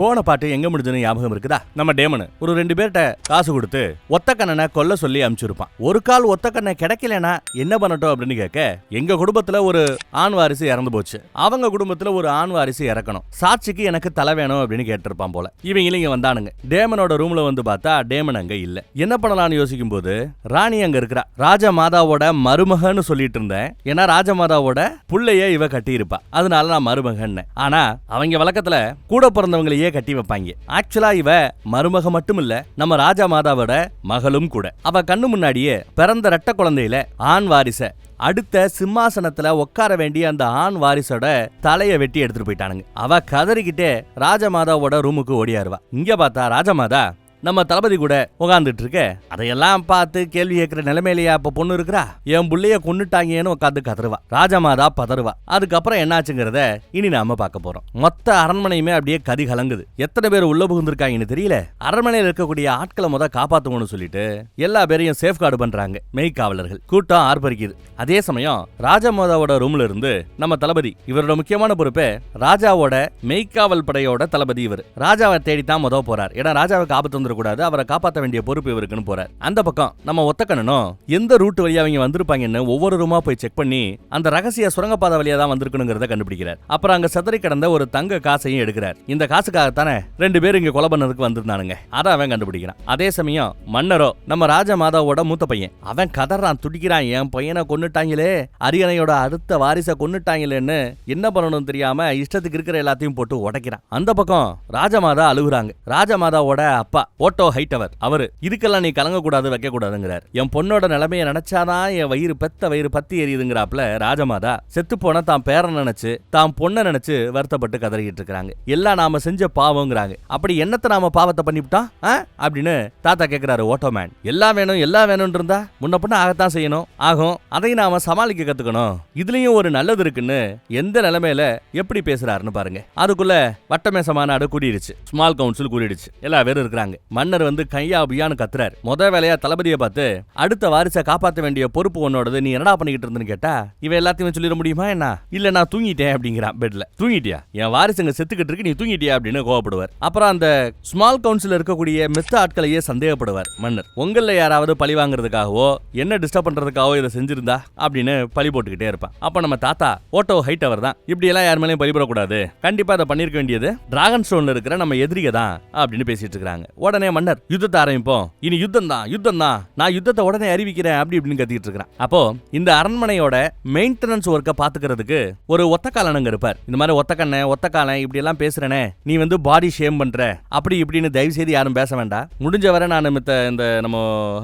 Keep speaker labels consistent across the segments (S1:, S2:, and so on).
S1: போன பாட்டு எங்க முடிஞ்சதுன்னு ஞாபகம் இருக்குதா? நம்ம டேமனு. ஒரு ரெண்டு பேர்கிட்ட காசு கொடுத்து ஒத்த கண்ணனை கொல்ல சொல்லி அனுப்பிச்சிருப்பான் ஒரு கால் ஒத்த கண்ணை கிடைக்கலனா என்ன பண்ணட்டும் அப்படின்னு கேட்க எங்க குடும்பத்துல ஒரு ஆண் வாரிசு இறந்து போச்சு. அவங்க குடும்பத்துல ஒரு ஆண் வாரிசு இறக்கணும். சாட்சிக்கு எனக்கு தலை வேணும் அப்படின்னு கேட்டிருப்பான் போல. இவங்க இங்க வந்தானுங்க. டேமனோட ரூம்ல வந்து பார்த்தா டேமன் அங்க இல்ல. என்ன பண்ணலாம்னு யோசிக்கும் போது ராணி அங்க இருக்கிறா. ராஜ மாதாவோட மருமகன்னு சொல்லிட்டு இருந்தேன். ஏன்னா ராஜமாதாவோட புள்ளைய இவ கட்டி இருப்பா அதனால நான் மருமகன்னு. ஆனா அவங்க வழக்கத்துல கூட பிறந்தவங்களையே கட்டி வைப்பாங்க. ஆக்சுவலா இவ மருமக மட்டும் இல்ல நம்ம ராஜா மாதாவோட மகளும் கூட. அவ கண்ணு முன்னாடியே பிறந்த ரெட்ட குழந்தையில ஆண் வாரிச. அடுத்த சிம்மாசனத்துல உட்கார வேண்டிய அந்த ஆண் வாரிசோட தலைய வெட்டி எடுத்துட்டு போயிட்டானுங்க. அவ கதறிக்கிட்டே ராஜமாதாவோட ரூமுக்கு ஓடியாருவா. இங்க பார்த்தா ராஜமாதா நம்ம தளபதி கூட உட்காந்துட்டு இருக்க அதையெல்லாம் பார்த்து கேள்வி கேட்கிற நிலைமையிலேயே அப்ப பொண்ணு இருக்கிறா? என் புள்ளைய கொண்டுட்டாங்கன்னு உட்காந்து கதறுவா. ராஜமாதா பதறுவா. அதுக்கப்புறம் என்னாச்சுங்கிறத இனி நாம பார்க்க போறோம். மொத்த அரண்மனையுமே அப்படியே கதி கலங்குது. எத்தனை பேர் உள்ள புகுந்திருக்காங்கன்னு தெரியல. அரண்மனையில் இருக்கக்கூடிய ஆட்களை முத காப்பாத்துவோம்னு சொல்லிட்டு எல்லா பேரையும் சேஃப்கார்டு பண்றாங்க மெய்க்காவலர்கள் கூட்டம் ஆர்ப்பரிக்குது. அதே சமயம் ராஜமாதாவோட ரூம்ல இருந்து நம்ம தளபதி இவரோட முக்கியமான பொறுப்பே ராஜாவோட மெய்காவல் படையோட தளபதி இவர். ராஜாவை தேடித்தான் முத போறார். ஏன்னா ராஜாவுக்கு ஆபத்து வந்துடக்கூடாது. அவரை காப்பாற்ற வேண்டிய பொறுப்பு இவருக்குன்னு போறார். அந்த பக்கம் நம்ம ஒத்தக்கண்ணனும் எந்த ரூட் வழியா அவங்க வந்திருப்பாங்கன்னு ஒவ்வொரு ரூமா போய் செக் பண்ணி அந்த ரகசிய சுரங்கப்பாதை வழியா தான் வந்திருக்கணுங்கிறத கண்டுபிடிக்கிறார். அப்புறம் அங்க சதறி கிடந்த ஒரு தங்க காசையும் எடுக்கிறார். இந்த காசுக்காகத்தானே ரெண்டு பேரும் இங்க கொலை பண்ணதுக்கு வந்திருந்தானுங்க. அதை அவன் கண்டுபிடிக்கிறான். அதே சமயம் மன்னரோ நம்ம ராஜ மாதாவோட மூத்த பையன் அவன் கதறான் துடிக்கிறான் என் பையனை கொன்னுட்டாங்களே அரியணையோட அடுத்த வாரிசை கொன்னுட்டாங்களேன்னு என்ன பண்ணணும் தெரியாம இஷ்டத்துக்கு இருக்கிற எல்லாத்தையும் போட்டு உடைக்கிறான். அந்த பக்கம் ராஜமாதா அழுகுறாங்க. ராஜமாதாவோட அப்பா ஓட்டோ ஹைட்டவர் அவரு. இதுக்கெல்லாம் நீ கலங்க கூடாது வைக்க கூடாதுங்கிறார் என் பொண்ணோட நிலைமையை நினைச்சாதான் என் வயிறு பெத்த வயிறு பத்தி எரியுதுங்கிறாப்ல ராஜமாதா. செத்து போன தான் பேரன் நினைச்சு தான் பொண்ணை நினைச்சு வருத்தப்பட்டு கதறிக்கிட்டு இருக்கிறாங்க எல்லாம் நாம செஞ்ச பாவங்கிறாங்க. அப்படி என்னத்தை நாம பாவத்தை பண்ணிவிட்டோம்? ஆ? அப்படின்னு தாத்தா கேட்கிறாரு ஓட்டோமேன் எல்லாம் வேணும் எல்லாம் வேணும்னு இருந்தா முன்ன பின்ன ஆகத்தான் செய்யணும். ஆகும். அதை நாம சமாளிக்க கத்துக்கணும். இதுலயும் ஒரு நல்லது இருக்குன்னு எந்த நிலைமையில எப்படி பேசுறாருன்னு பாருங்க. அதுக்குள்ள வட்டமேச மாநாடு கூடிடுச்சு. Small council கூடிடுச்சு. எல்லா பேரும் இருக்கிறாங்க. மன்னர் வந்து கையா பியான்னு கத்துறாரு. முத வேலையா தளபதியை பார்த்து அடுத்த வாரிசை காப்பாத்த வேண்டிய பொறுப்பு உன்னோடது நீ என்னடா பண்ணிக்கிட்டு இருந்தேன்னு கேட்டா இவ எல்லாத்தையுமே சொல்லிட முடியுமா என்ன? இல்ல நான் தூங்கிட்டேன் அப்படிங்கிறான் பெட்ல. தூங்கிட்டியா? என் வாரிசுங்க செத்துக்கிட்டு இருக்கு நீ தூங்கிட்டியா அப்படின்னு கோவப்படுவார். அப்புறம் அந்த ஸ்மால் கவுன்சில் இருக்கக்கூடிய மித்த ஆட்களையே சந்தேகப்படுவார் மன்னர். உங்கள யாராவது பழி வாங்குறதுக்காகவோ என்ன டிஸ்டர்ப் பண்றதுக்காகவோ இதை செஞ்சிருந்தா அப்படின்னு பழி போட்டுக்கிட்டே இருப்பான். அப்ப நம்ம தாத்தா ஓட்டோ ஹைட் அவர் தான். இப்படி எல்லாம் யார் மேலேயும் பழிபடக்கூடாது கண்டிப்பா அதை பண்ணிருக்க வேண்டியது டிராகன் ஸ்டோன்ல இருக்கிற நம்ம எதிரிக தான் அப்படின்னு பேசிட்டு இருக்காங்க உடனே மன்னர் யுத்தத்தை ஆரம்பிப்போம். இனி யுத்தம் தான் யுத்தம் தான். நான் யுத்தத்தை உடனே அறிவிக்கிறேன் அப்படி இப்படின்னு கத்திட்டு இருக்கிறேன். அப்போ இந்த அரண்மனையோட மெயின்டெனன்ஸ் ஒர்க்கை பாத்துக்கிறதுக்கு ஒரு ஒத்தக்காலனுங்க இருப்பார். இந்த மாதிரி ஒத்தக்கண்ணை ஒத்தக்காலன் இப்படி எல்லாம் பேசுறேனே. நீ வந்து பாடி ஷேம் பண்ற. அப்படி இப்படின்னு தயவு செய்து யாரும் பேச வேண்டாம். முடிஞ்ச வரை நான் மித்த இந்த நம்ம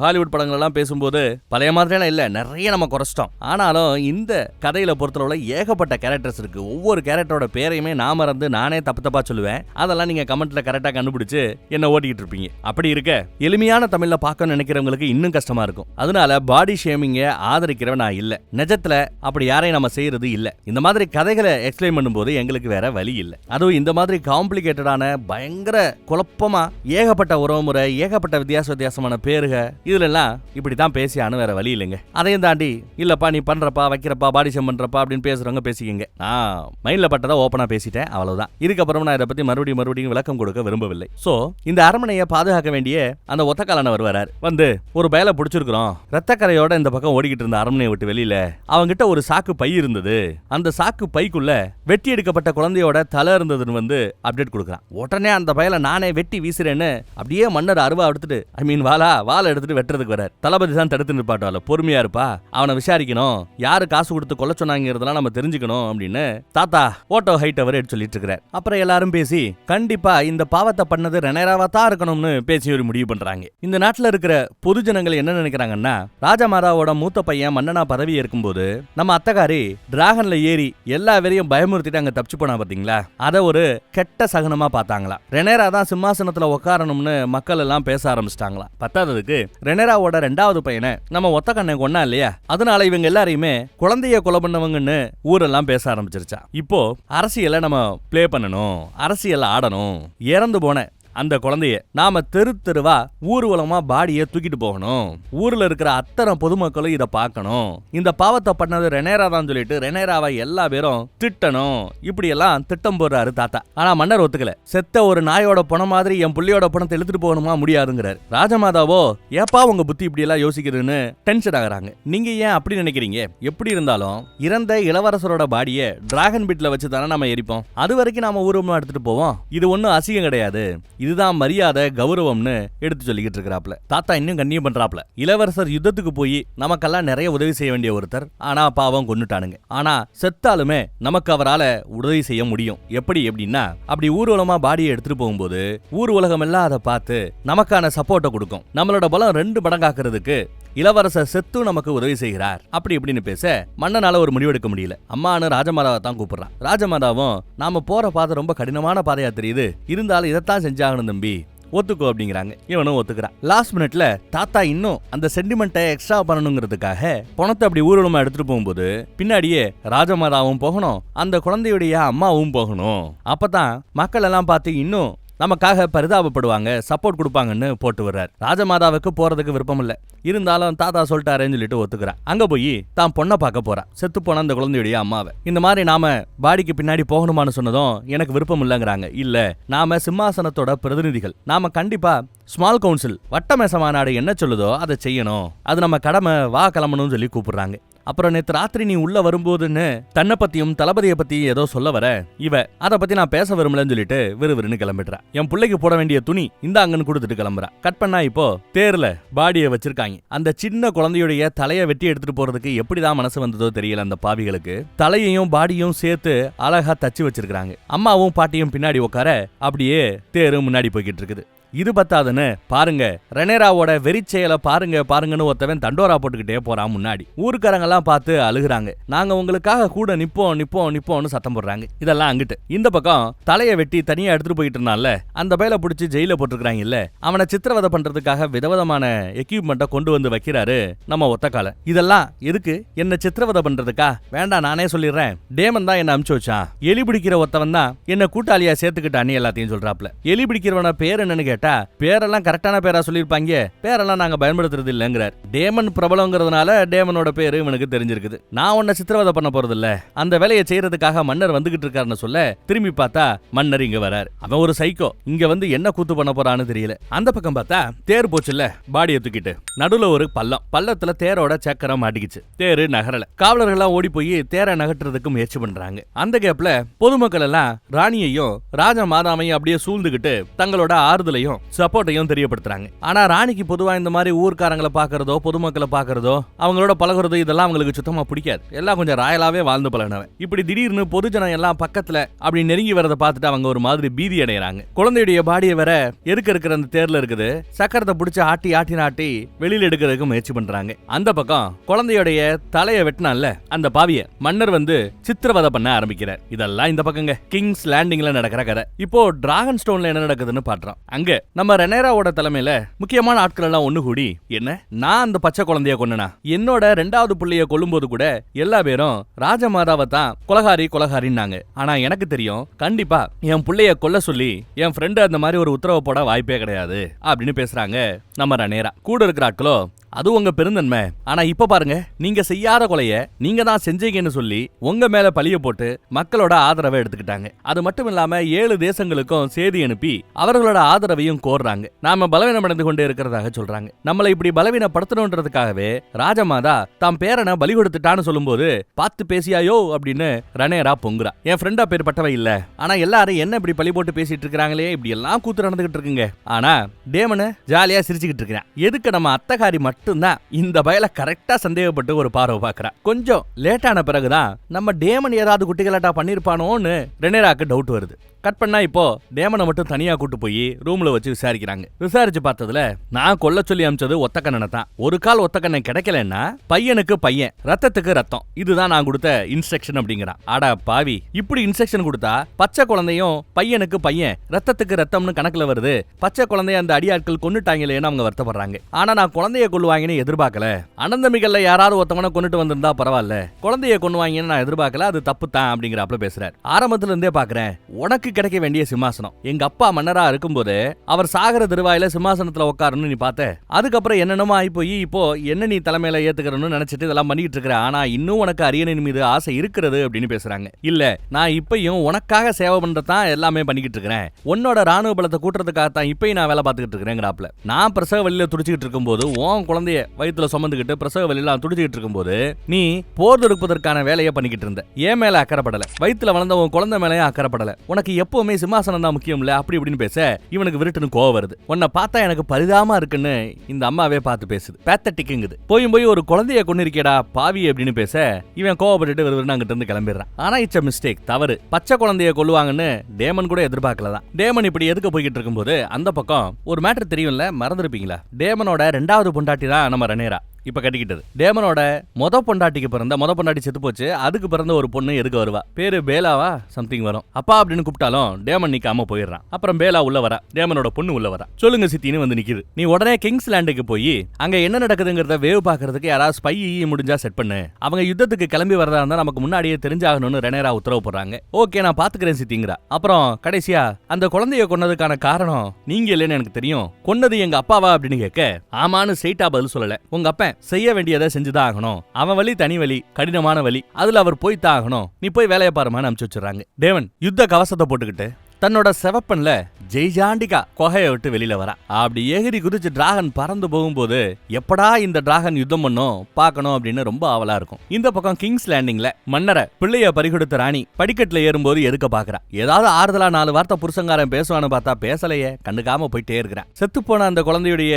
S1: ஹாலிவுட் படங்கள் எல்லாம் பேசும்போது பழைய மாதிரியெல்லாம் இல்லை நிறைய நம்ம குறைச்சிட்டோம். ஆனாலும் இந்த கதையில பொறுத்தளவுல ஏகப்பட்ட கேரக்டர்ஸ் இருக்கு. ஒவ்வொரு கேரக்டரோட பேரையுமே நான் மறந்து நானே தப்பு தப்பா சொல்லுவேன். அதெல்லாம் நீங்க கமெண்ட்ல கரெக்டா கண்டுபிடிச்சு என்ன ஓட்டிக்கிட்டு இருப்பீங்க. அப்படி இருக்க எளிமையான தமிழ்ல பார்க்க நினைக்கிறவங்களுக்கு இன்னும் கஷ்டமா இருக்கும். அதனால பாடி ஷேமிங்க ஆதரிக்கிறவன் நான் இல்ல. நிஜத்துல அப்படி யாரையும் நம்ம செய்யறது இல்ல. இந்த மாதிரி கதைகளை எக்ஸ்பிளைன் பண்ணும்போது எங்களுக்கு வேற வழி இல்ல. அதுவும் இந்த மாதிரி காம்ப்ளிகேட்டடான பயங்கர குழப்பமா ஏகப்பட்ட உறவுமுறை ஏகப்பட்ட வித்தியாச வித்தியாசமான பேருக இதுல எல்லாம் இப்படித்தான் பேசியானு வேற வழி இல்லைங்க. அதையும் தாண்டி இல்லப்பா நீ பண்றப்பா வைக்கிறப்பா பாடி ஷேம் பண்றப்பா அப்படின்னு பேசுறவங்க பேசிக்கங்க. நான் மைண்ட்ல பட்டதை ஓப்பனா பேசிட்டேன் அவ்வளவுதான். இதுக்கப்புறம் நான் இதை பத்தி மறுபடியும் மறுபடியும் விளக்கம் கொடுக்க விரும்பவில்லை. சோ இந்த அரண்மனையை பாதுகாக்க வேண்டிய அந்த ஒத்தக்காலனவர் வரார். வந்து ஒரு பயலை பிடிச்சிருக்கிறோம். ரத்தக்கரையோட இந்த பக்கம் ஓடிக்கிட்டு இருந்த அரண்மனையை விட்டு வெளியில அவங்கிட்ட ஒரு சாக்கு பை இருந்தது. அந்த சாக்கு பைக்குள்ள வெட்டி எடுக்கப்பட்ட குழந்தையோட தலை இருந்ததுன்னு வந்து அப்டேட் கொடுக்குறான். உடனே அந்த பயலை நானே வெட்டி வீசுறேன்னு அப்படியே மன்னர் அருவா எடுத்துட்டு ஐ மீன் வாலா வாலை எடுத்துட்டு வெட்டுறதுக்கு வரார். தளபதி தான் தடுத்து நிற்பாட்டால பொறுமையா இருப்பா. அவனை விசாரிக்கணும். யாரு காசு கொடுத்து கொல்ல சொன்னாங்கிறதெல்லாம் நம்ம தெரிஞ்சுக்கணும் அப்படின்னு தாத்தா ஓட்டோ ஹைட் அவர் எடுத்து சொல்லிட்டு இருக்கிறார். அப்புறம் எல்லாரும் பேசி கண்டிப்பா இந்த பாவத்தை பண்ணது ரெனேராவா தான் இருக்கணும்னு பேசி ஒரு முடிவு பண்றாங்க. இந்த நாட்டில் இருக்கிற பொது ஜனங்கள் என்ன நினைக்கிறாங்கன்னா ராஜமாதாவோட மூத்த பையன் மன்னனா பதவி இருக்கும்போது நம்ம அத்தகாரி டிராகன்ல ஏறி எல்லா பேரையும் பயமுறுத்திட்டு அங்க தப்பிச்சு போனா பாத்தீங்களா? அதை ஒரு கெட்ட சகனமா பார்த்தாங்களா ரெனேரா தான் சிம்மாசனத்துல உட்காரணும்னு மக்கள் எல்லாம் பேச ஆரம்பிச்சிட்டாங்களா பத்தாததுக்கு ரெனேராவோட ரெண்டாவது பையனை நம்ம ஒத்த கண்ணை கொண்டா இல்லையா? அதனால இவங்க எல்லாரையுமே குழந்தைய கொலை பண்ணவங்கன்னு ஊரெல்லாம் பேச ஆரம்பிச்சிருச்சா இப்போ அரசியலை நம்ம ப்ளே பண்ணணும் அரசியல் ஆடணும். இறந்து போன அந்த குழந்தைய. நாம தெரு தெருவா ஊர்வலமா பாடியை தூக்கிட்டு போகணும். ஊர்ல இருக்கிற அத்தனை பொதுமக்களும் இதை பார்க்கணும். இந்த பாவத்தை பண்ணது ரெனேரா தான் சொல்லிட்டு ரெனேராவை எல்லா பேரும் திட்டணும். இப்படி எல்லாம் திட்டம் போடுறாரு தாத்தா. ஆனா மன்னர் ஒத்துக்கல. செத்த ஒரு நாயோட பணம் மாதிரி என் புள்ளியோட பணத்தை எழுத்துட்டு போகணுமா முடியாதுங்கிறாரு. ராஜமாதாவோ ஏப்பா உங்க புத்தி இப்படி எல்லாம் யோசிக்கிறதுன்னு டென்ஷன் ஆகுறாங்க. நீங்க ஏன் அப்படி நினைக்கிறீங்க? எப்படி இருந்தாலும் இறந்த இளவரசரோட பாடியை டிராகன் பிட்ல வச்சு தானே நம்ம எரிப்போம். அது வரைக்கும் நாம ஊர்வலமா எடுத்துட்டு போவோம். இது ஒன்னும் அசிங்கம் கிடையாது. இதுதான் மரியாதை கௌரவம்னு எடுத்து சொல்லிக்கிட்டு இருக்கிறாப்ல தாத்தா இன்னும் கண்ணியம் பண்றாப்ல இளவரசர் யுத்தத்துக்கு போய் நமக்கெல்லாம் நிறைய உதவி செய்ய வேண்டிய ஒருத்தர். ஆனா பாவம் கொன்னுட்டானுங்க. ஆனா செத்தாலுமே நமக்கு அவரால உதவி செய்ய முடியும். எப்படி எப்படின்னா அப்படி ஊர்வலமா பாடியை எடுத்துட்டு போகும்போது ஊர் உலகம் எல்லாம் அதை பார்த்து நமக்கான சப்போர்ட்டை கொடுக்கும். நம்மளோட பலம் ரெண்டு மடங்காக்குறதுக்கு இளவரசர் செத்து நமக்கு உதவி செய்கிறார். அப்படி இப்படின்னு பேச மன்னனால ஒரு முடிவெடுக்க முடியல. அம்மானு ராஜமாதாவை தான் கூப்பிடுறான். ராஜமாதாவும் நாம போற பாதை ரொம்ப கடினமான பாதையா தெரியுது. இருந்தாலும் இதைத்தான் செஞ்சாகணும் தம்பி. ஒத்துக்கோ அப்படிங்கிறாங்க. இவனும் ஒத்துக்கிறான். லாஸ்ட் மினிட்ல தாத்தா இன்னும் அந்த சென்டிமெண்ட்டை எக்ஸ்ட்ரா பண்ணணுங்கிறதுக்காக பணத்தை அப்படி ஊர்வலமா எடுத்துட்டு போகும்போது பின்னாடியே ராஜமாதாவும் போகணும். அந்த குழந்தையுடைய அம்மாவும் போகணும். அப்பதான் மக்கள் எல்லாம் பார்த்து இன்னும் நமக்காக பரிதாபப்படுவாங்க சப்போர்ட் கொடுப்பாங்கன்னு போட்டு வர்றார் ராஜமாதாவுக்கு போறதுக்கு விருப்பம் இல்லை இருந்தாலும் தாத்தா சொல்லிட்டாருன்னு சொல்லிட்டு ஒத்துக்கிறான் அங்க போய் தான் பொண்ணை பார்க்க போறான் செத்து போன அந்த குழந்தையுடைய அம்மாவை. இந்த மாதிரி நாம பாடிக்கு பின்னாடி போகணுமான்னு சொன்னதும் எனக்கு விருப்பம் இல்லைங்கிறாங்க இல்ல நாம சிம்மாசனத்தோட பிரதிநிதிகள். நாம கண்டிப்பா ஸ்மால் கவுன்சில் வட்டமேச மாநாடு என்ன சொல்லுதோ அதை செய்யணும். அது நம்ம கடமை வா கிளம்பணும்னு சொல்லி கூப்பிடுறாங்க. அப்புறம் நேத்து ராத்திரி நீ உள்ள வரும்போதுன்னு தன்னை பத்தியும் தளபதியை பத்தியும் ஏதோ சொல்ல வர. இவ அதை பத்தி நான் பேச விரும்பலன்னு சொல்லிட்டு விறுவிறுன்னு கிளம்பிடுறா. என் பிள்ளைக்கு போட வேண்டிய துணி இந்த அங்கன்னு கொடுத்துட்டு கிளம்புறா. கட் பண்ணா இப்போ தேர்ல பாடியை வச்சிருக்காங்க. அந்த சின்ன குழந்தையுடைய தலையை வெட்டி எடுத்துட்டு போறதுக்கு எப்படிதான் மனசு வந்ததோ தெரியல அந்த பாவிகளுக்கு. தலையையும் பாடியும் சேர்த்து அழகா தச்சு வச்சிருக்காங்க அம்மாவும் பாட்டியும் பின்னாடி உட்கார அப்படியே தேரு முன்னாடி போய்கிட்டு இருக்குது. இது பத்தாதுன்னு பாருங்க. ரெனேராவோட வெறிச்செயலை பாருங்க பாருங்கன்னு ஒருத்தவன் தண்டோரா போட்டுக்கிட்டே போறான் முன்னாடி. ஊருக்காரங்க எல்லாம் பார்த்து அழுகுறாங்க. நாங்க உங்களுக்காக கூட நிப்போம் நிப்போம் நிப்போம்னு சத்தம் போடுறாங்க. இதெல்லாம் அங்கிட்டு. இந்த பக்கம் தலையை வெட்டி தனியா எடுத்துட்டு போயிட்டு இருந்தான்ல. அந்த பயில பிடிச்சி ஜெயில போட்டிருக்காங்க இல்ல அவனை சித்திரவதை பண்றதுக்காக விதவிதமான எக்யூப்மெண்ட்டை கொண்டு வந்து வைக்கிறாரு நம்ம ஒத்தக்கால. இதெல்லாம் எதுக்கு? என்ன சித்திரவதை பண்றதுக்கா? வேண்டாம் நானே சொல்லிடுறேன். டேமன் தான் என்ன அமுச்சு வச்சான். எலி பிடிக்கிற ஒத்தவன் தான் என்ன கூட்டாளியா சேர்த்துக்கிட்டானே எல்லாத்தையும் சொல்றாப்ல. எலி பிடிக்கிறவன பேர் என்னன்னு கேட்டா பேரெல்லாம் கரெக்டான பேரா சொல்லியிருப்பாங்க. பேரெல்லாம் நாங்க பயன்படுத்துறது இல்லைங்கிறார். டேமன் பிரபலங்கிறதுனால டேமனோட பேரு இவனுக்கு தெரிஞ்சிருக்குது. நான் உன்னை சித்திரவதை பண்ண போறது இல்ல அந்த வேலையை செய்யறதுக்காக மன்னர் வந்துகிட்டு இருக்காருன்னு சொல்ல திரும்பி பார்த்தா மன்னர் இங்க வரார். அவன் ஒரு சைக்கோ. இங்க வந்து என்ன கூத்து பண்ண போறான்னு தெரியல. அந்த பக்கம் பார்த்தா தேர் போச்சுல்ல பாடியை தூக்கிட்டு. நடுவுல ஒரு பள்ளம். பள்ளத்துல தேரோட சக்கரம் மாட்டிக்கிச்சு. தேரு நகரல. காவலர்கள்லாம் ஓடி போய் தேரை நகட்டுறதுக்கு முயற்சி பண்றாங்க. அந்த கேப்ல பொதுமக்கள் எல்லாம் ராணியையும் ராஜ மாதாமையும் அப்படியே சூழ்ந்துகிட்டு தங்களோட ஆறுதலையும் சப்போர்ட்டையும் தெரியப்படுத்துறாங்க. ஆனா ராணிக்கு பொதுவா இந்த மாதிரி ஊர்க்காரங்களை பாக்குறதோ பொதுமக்களை பாக்குறதோ அவங்களோட பழகுறதோ இதெல்லாம் அவங்களுக்கு சுத்தமா பிடிக்காது. எல்லாம் கொஞ்சம் ராயலாவே வாழ்ந்து பழகினவன். இப்படி திடீர்னு பொதுஜனம் எல்லாம் பக்கத்துல அப்படி நெருங்கி வரதை பார்த்துட்டு அவங்க ஒரு மாதிரி பீதி அடைகிறாங்க குழந்தையுடைய பாடியை வேற எதுக்கு இருக்கிற அந்த தேர்ல இருக்குது? சக்கரத்தை பிடிச்சி ஆட்டி ஆட்டி நாட்டி வெளியில எடுக்கிறதுக்கு முயற்சி பண்றாங்க. அந்த பக்கம் குழந்தையுடைய தலையை வெட்டினான்ல அந்த பாவிய மன்னர் வந்து சித்திரவதை பண்ண ஆரம்பிக்கிறார். இதெல்லாம் இந்த பக்கங்க. கிங்ஸ் லேண்டிங்ல நடக்கிற கதை. இப்போ டிராகன் ஸ்டோன்ல என்ன நடக்குதுன்னு பாடுறோம் அங்க நம்ம ரெனேராவோட தலைமையில முக்கியமான ஆட்கள் எல்லாம் ஒண்ணு கூடி என்ன? நான் அந்த பச்சை குழந்தைய கொன்னனா. என்னோட ரெண்டாவது புள்ளைய கொல்லும்போது கூட எல்லா பேரும் ராஜமாதாவை தான் கொலகாரி கொலகாரின்னாங்க. ஆனா எனக்கு தெரியும் கண்டிப்பா என் புள்ளைய கொல்ல சொல்லி என் ஃப்ரெண்டு அந்த மாதிரி ஒரு உத்தரவு போட வாய்ப்பே கிடையாது அப்படின்னு பேசுறாங்க நம்ம ரனேரா. கூட இருக்கிற ஆட்களோ அது உங்க பெருந்தன்மை. ஆனா இப்ப பாருங்க நீங்க செய்யாத கொலைய நீங்க தான் செஞ்சீங்கன்னு சொல்லி உங்க மேல பழிய போட்டு மக்களோட ஆதரவை எடுத்துக்கிட்டாங்க. அது மட்டும் இல்லாம ஏழு தேசங்களுக்கும் செய்தி அனுப்பி அவர்களோட ஆதரவையும் கோர்றாங்க. நாம பலவீனமடைந்து கொண்டே இருக்கிறதாக சொல்றாங்க. நம்மளை இப்படி பலவீனப்படுத்தணுன்றதுக்காகவே ராஜமாதா தாம் பேரனை பலி கொடுத்துட்டான்னு சொல்லும்போது பார்த்து பேசியாயோ? அப்படின்னு ரணேரா பொங்குறா. என் ஃப்ரெண்டா பேர் பட்டவை இல்ல. ஆனா எல்லாரும் என்ன இப்படி பழி போட்டு பேசிட்டு இருக்காங்களே இப்படி எல்லாம் கூத்து நடந்துகிட்டு இருக்குங்க. ஆனா டேமனு ஜாலியா சிரிச்சுக்கிட்டு இருக்கிறேன். எதுக்கு நம்ம அத்தகாரி மட்டும்தான் இந்த பயல கரெக்டா சந்தேகப்பட்டு ஒரு பார்வை பாக்குறா கொஞ்சம் லேட்டான பிறகுதான் நம்ம டேமன் ஏதாவது குட்டிகளாட்டா பண்ணிருப்பானோன்னு ரெனேராக்கு டவுட் வருது. கட் பண்ணா இப்போ டேமனை மட்டும் தனியா கூட்டு போய் ரூம்ல வச்சு விசாரிக்கிறாங்க. விசாரிச்சு பார்த்ததுல நான் கொல்ல சொல்லி அமிச்சது ஒத்த கண்ணனை தான். ஒரு கால் ஒத்த கண்ணன் கிடைக்கலன்னா பையனுக்கு பையன் ரத்தத்துக்கு ரத்தம். இதுதான் நான் கொடுத்த இன்ஸ்ட்ரக்ஷன் அப்படிங்கிறான். ஆடா பாவி இப்படி இன்ஸ்ட்ரக்ஷன் கொடுத்தா பச்சை குழந்தையும் பையனுக்கு பையன் ரத்தத்துக்கு ரத்தம்னு கணக்குல வருது. பச்சை குழந்தைய அந்த அடியாட்கள் கொண்டுட்டாங்களேன்னு அவங்க வருத்தப்படுறாங்க. ஆனா நான் குழந்தைய கொள்ளுவாங்கன்னு எதிர்பார்க்கல. அனந்தமிகள்ல யாராவது ஒருத்தவனை கொண்டுட்டு வந்திருந்தா பரவாயில்ல. குழந்தைய கொண்டுவாங்கன்னு நான் எதிர்பார்க்கல அது தப்பு தான் அப்படிங்கிறாப்ல பேசுறாரு. ஆரம்பத்துல இருந்தே பாக்குறேன் உனக்கு கிடைக்க வேண்டிய சிம்மாசனம். எங்க அப்பா மன்னரா இருக்கும்போது அவர் சாகர திருவாயில சிம்மாசனத்துல உட்காரணும் நீ பார்த்த. அதுக்கப்புறம் என்னென்னமோ ஆகி போய் இப்போ என்ன நீ தலைமையில ஏத்துக்கிறன்னு நினைச்சிட்டு இதெல்லாம் பண்ணிட்டு இருக்கிற? ஆனா இன்னும் உனக்கு அரியணின் மீது ஆசை இருக்கிறது அப்படின்னு பேசுறாங்க. இல்ல நான் இப்பயும் உனக்காக சேவை பண்றதான் எல்லாமே பண்ணிக்கிட்டு இருக்கிறேன். உன்னோட ராணுவ பலத்தை கூட்டுறதுக்காக தான் இப்பயும் நான் வேலை பார்த்துக்கிட்டு இருக்கிறேங்கிறாப்ல நான் பிரசவ வழியில துடிச்சுக்கிட்டு இருக்கும்போது உன் குழந்தைய வயித்துல சுமந்துக்கிட்டு பிரசவ வழியில துடிச்சுக்கிட்டு இருக்கும்போது நீ போர் தொடுப்பதற்கான வேலையை பண்ணிக்கிட்டு இருந்த. ஏன் மேல அக்கறைப்படல. வயித்துல வளர்ந்த உன் குழந்தை மேலேயும் அக்கறைப்படல. உனக்கு எப்பவுமே சிம்மாசனம் தான் முக்கியம் இல்ல அப்படி இப்படின்னு பேச இவனுக்கு விருட்டுன்னு கோவம் வருது. உன்னை பார்த்தா எனக்கு பரிதாபமா இருக்குன்னு இந்த அம்மாவே பார்த்து பேசுது. பேத்தட்டிக்குங்குது. போயும் போய் ஒரு குழந்தைய கொண்டு இருக்கேடா பாவி அப்படின்னு பேச இவன் கோவப்பட்டுட்டு விறுவிறுன்னு அங்கிட்ட இருந்து கிளம்பிடுறான். ஆனா இட்ஸ் மிஸ்டேக் தவறு. பச்சை குழந்தைய கொல்லுவாங்கன்னு டேமன் கூட எதிர்பார்க்கல தான் டேமன் இப்படி எதுக்கு போய்கிட்டு இருக்கும்போது அந்த பக்கம் ஒரு மேட்டர் தெரியும்ல மறந்துருப்பீங்களா? டேமனோட ரெண்டாவது பொண்டாட்டி தான் நம்ம ரனேரா. இப்ப கட்டிக்கிட்டது. டேமனோட மொத பொண்டாட்டிக்கு பிறந்த மொத பொண்டாட்டி செத்து போச்சு அதுக்கு பிறந்த ஒரு பொண்ணு எதுக்கு வருவா? பேரு பேலாவா? சம்திங் வரும். அப்பா அப்படின்னு கூப்பிட்டாலும் டேமன் நிக்காம போயிடுறான். அப்புறம் பேலா உள்ள வரா. டேமனோட பொண்ணு உள்ள வரா. சொல்லுங்க சித்தின்னு வந்து நிக்குது. நீ உடனே கிங்ஸ் லேண்டுக்கு போய் அங்க என்ன நடக்குதுங்கிறத வேவ் பாக்குறதுக்கு யாராவது ஸ்பை முடிஞ்சா செட் பண்ணு. அவங்க யுத்தத்துக்கு கிளம்பி வரதா இருந்தா நமக்கு முன்னாடியே தெரிஞ்சாகணும்னு ரெனேரா உத்தரவு போடுறாங்க. ஓகே நான் பாத்துக்கிறேன் சித்திங்கிறா. அப்புறம் கடைசியா அந்த குழந்தைய கொன்னதுக்கான காரணம் நீங்க இல்லைன்னு எனக்கு தெரியும். கொன்னது எங்க அப்பாவா அப்படின்னு கேட்க ஆமான்னு ஸ்ட்ரெயிட்டா பதில் சொல்லல. உங்க அப்பன் செய்ய வேண்டியதை செஞ்சுதான் ஆகணும் அவன் வழி தனி வழி கடினமான வழி அதுல அவர் போய் தான் ஆகணும் நீ போய் வேலையை பாருமான்னு அனுப்பிச்சு வச்சுறாங்க தேவன் யுத்த கவசத்தை போட்டுக்கிட்டு தன்னோட செவப்பன்ல ஜெய்ஜாண்டிகா கொகையை விட்டு வெளியில வரா. அப்படி ஏகிரி குதிச்சு டிராகன் பறந்து போகும்போது எப்படா இந்த டிராகன் யுத்தம் பண்ணும் பார்க்கணும் அப்படின்னு ரொம்ப ஆவலா இருக்கும். இந்த பக்கம் கிங்ஸ் லேண்டிங்ல மன்னரை பிள்ளைய பறிகொடுத்த ராணி படிக்கட்டுல ஏறும்போது எதுக்க பாக்குறா? ஏதாவது ஆறுதலா நாலு வார்த்தை புருஷங்காரன் பேசுவான்னு பார்த்தா பேசலையே கண்டுக்காம போயிட்டே இருக்கிறான் செத்து போன அந்த குழந்தையுடைய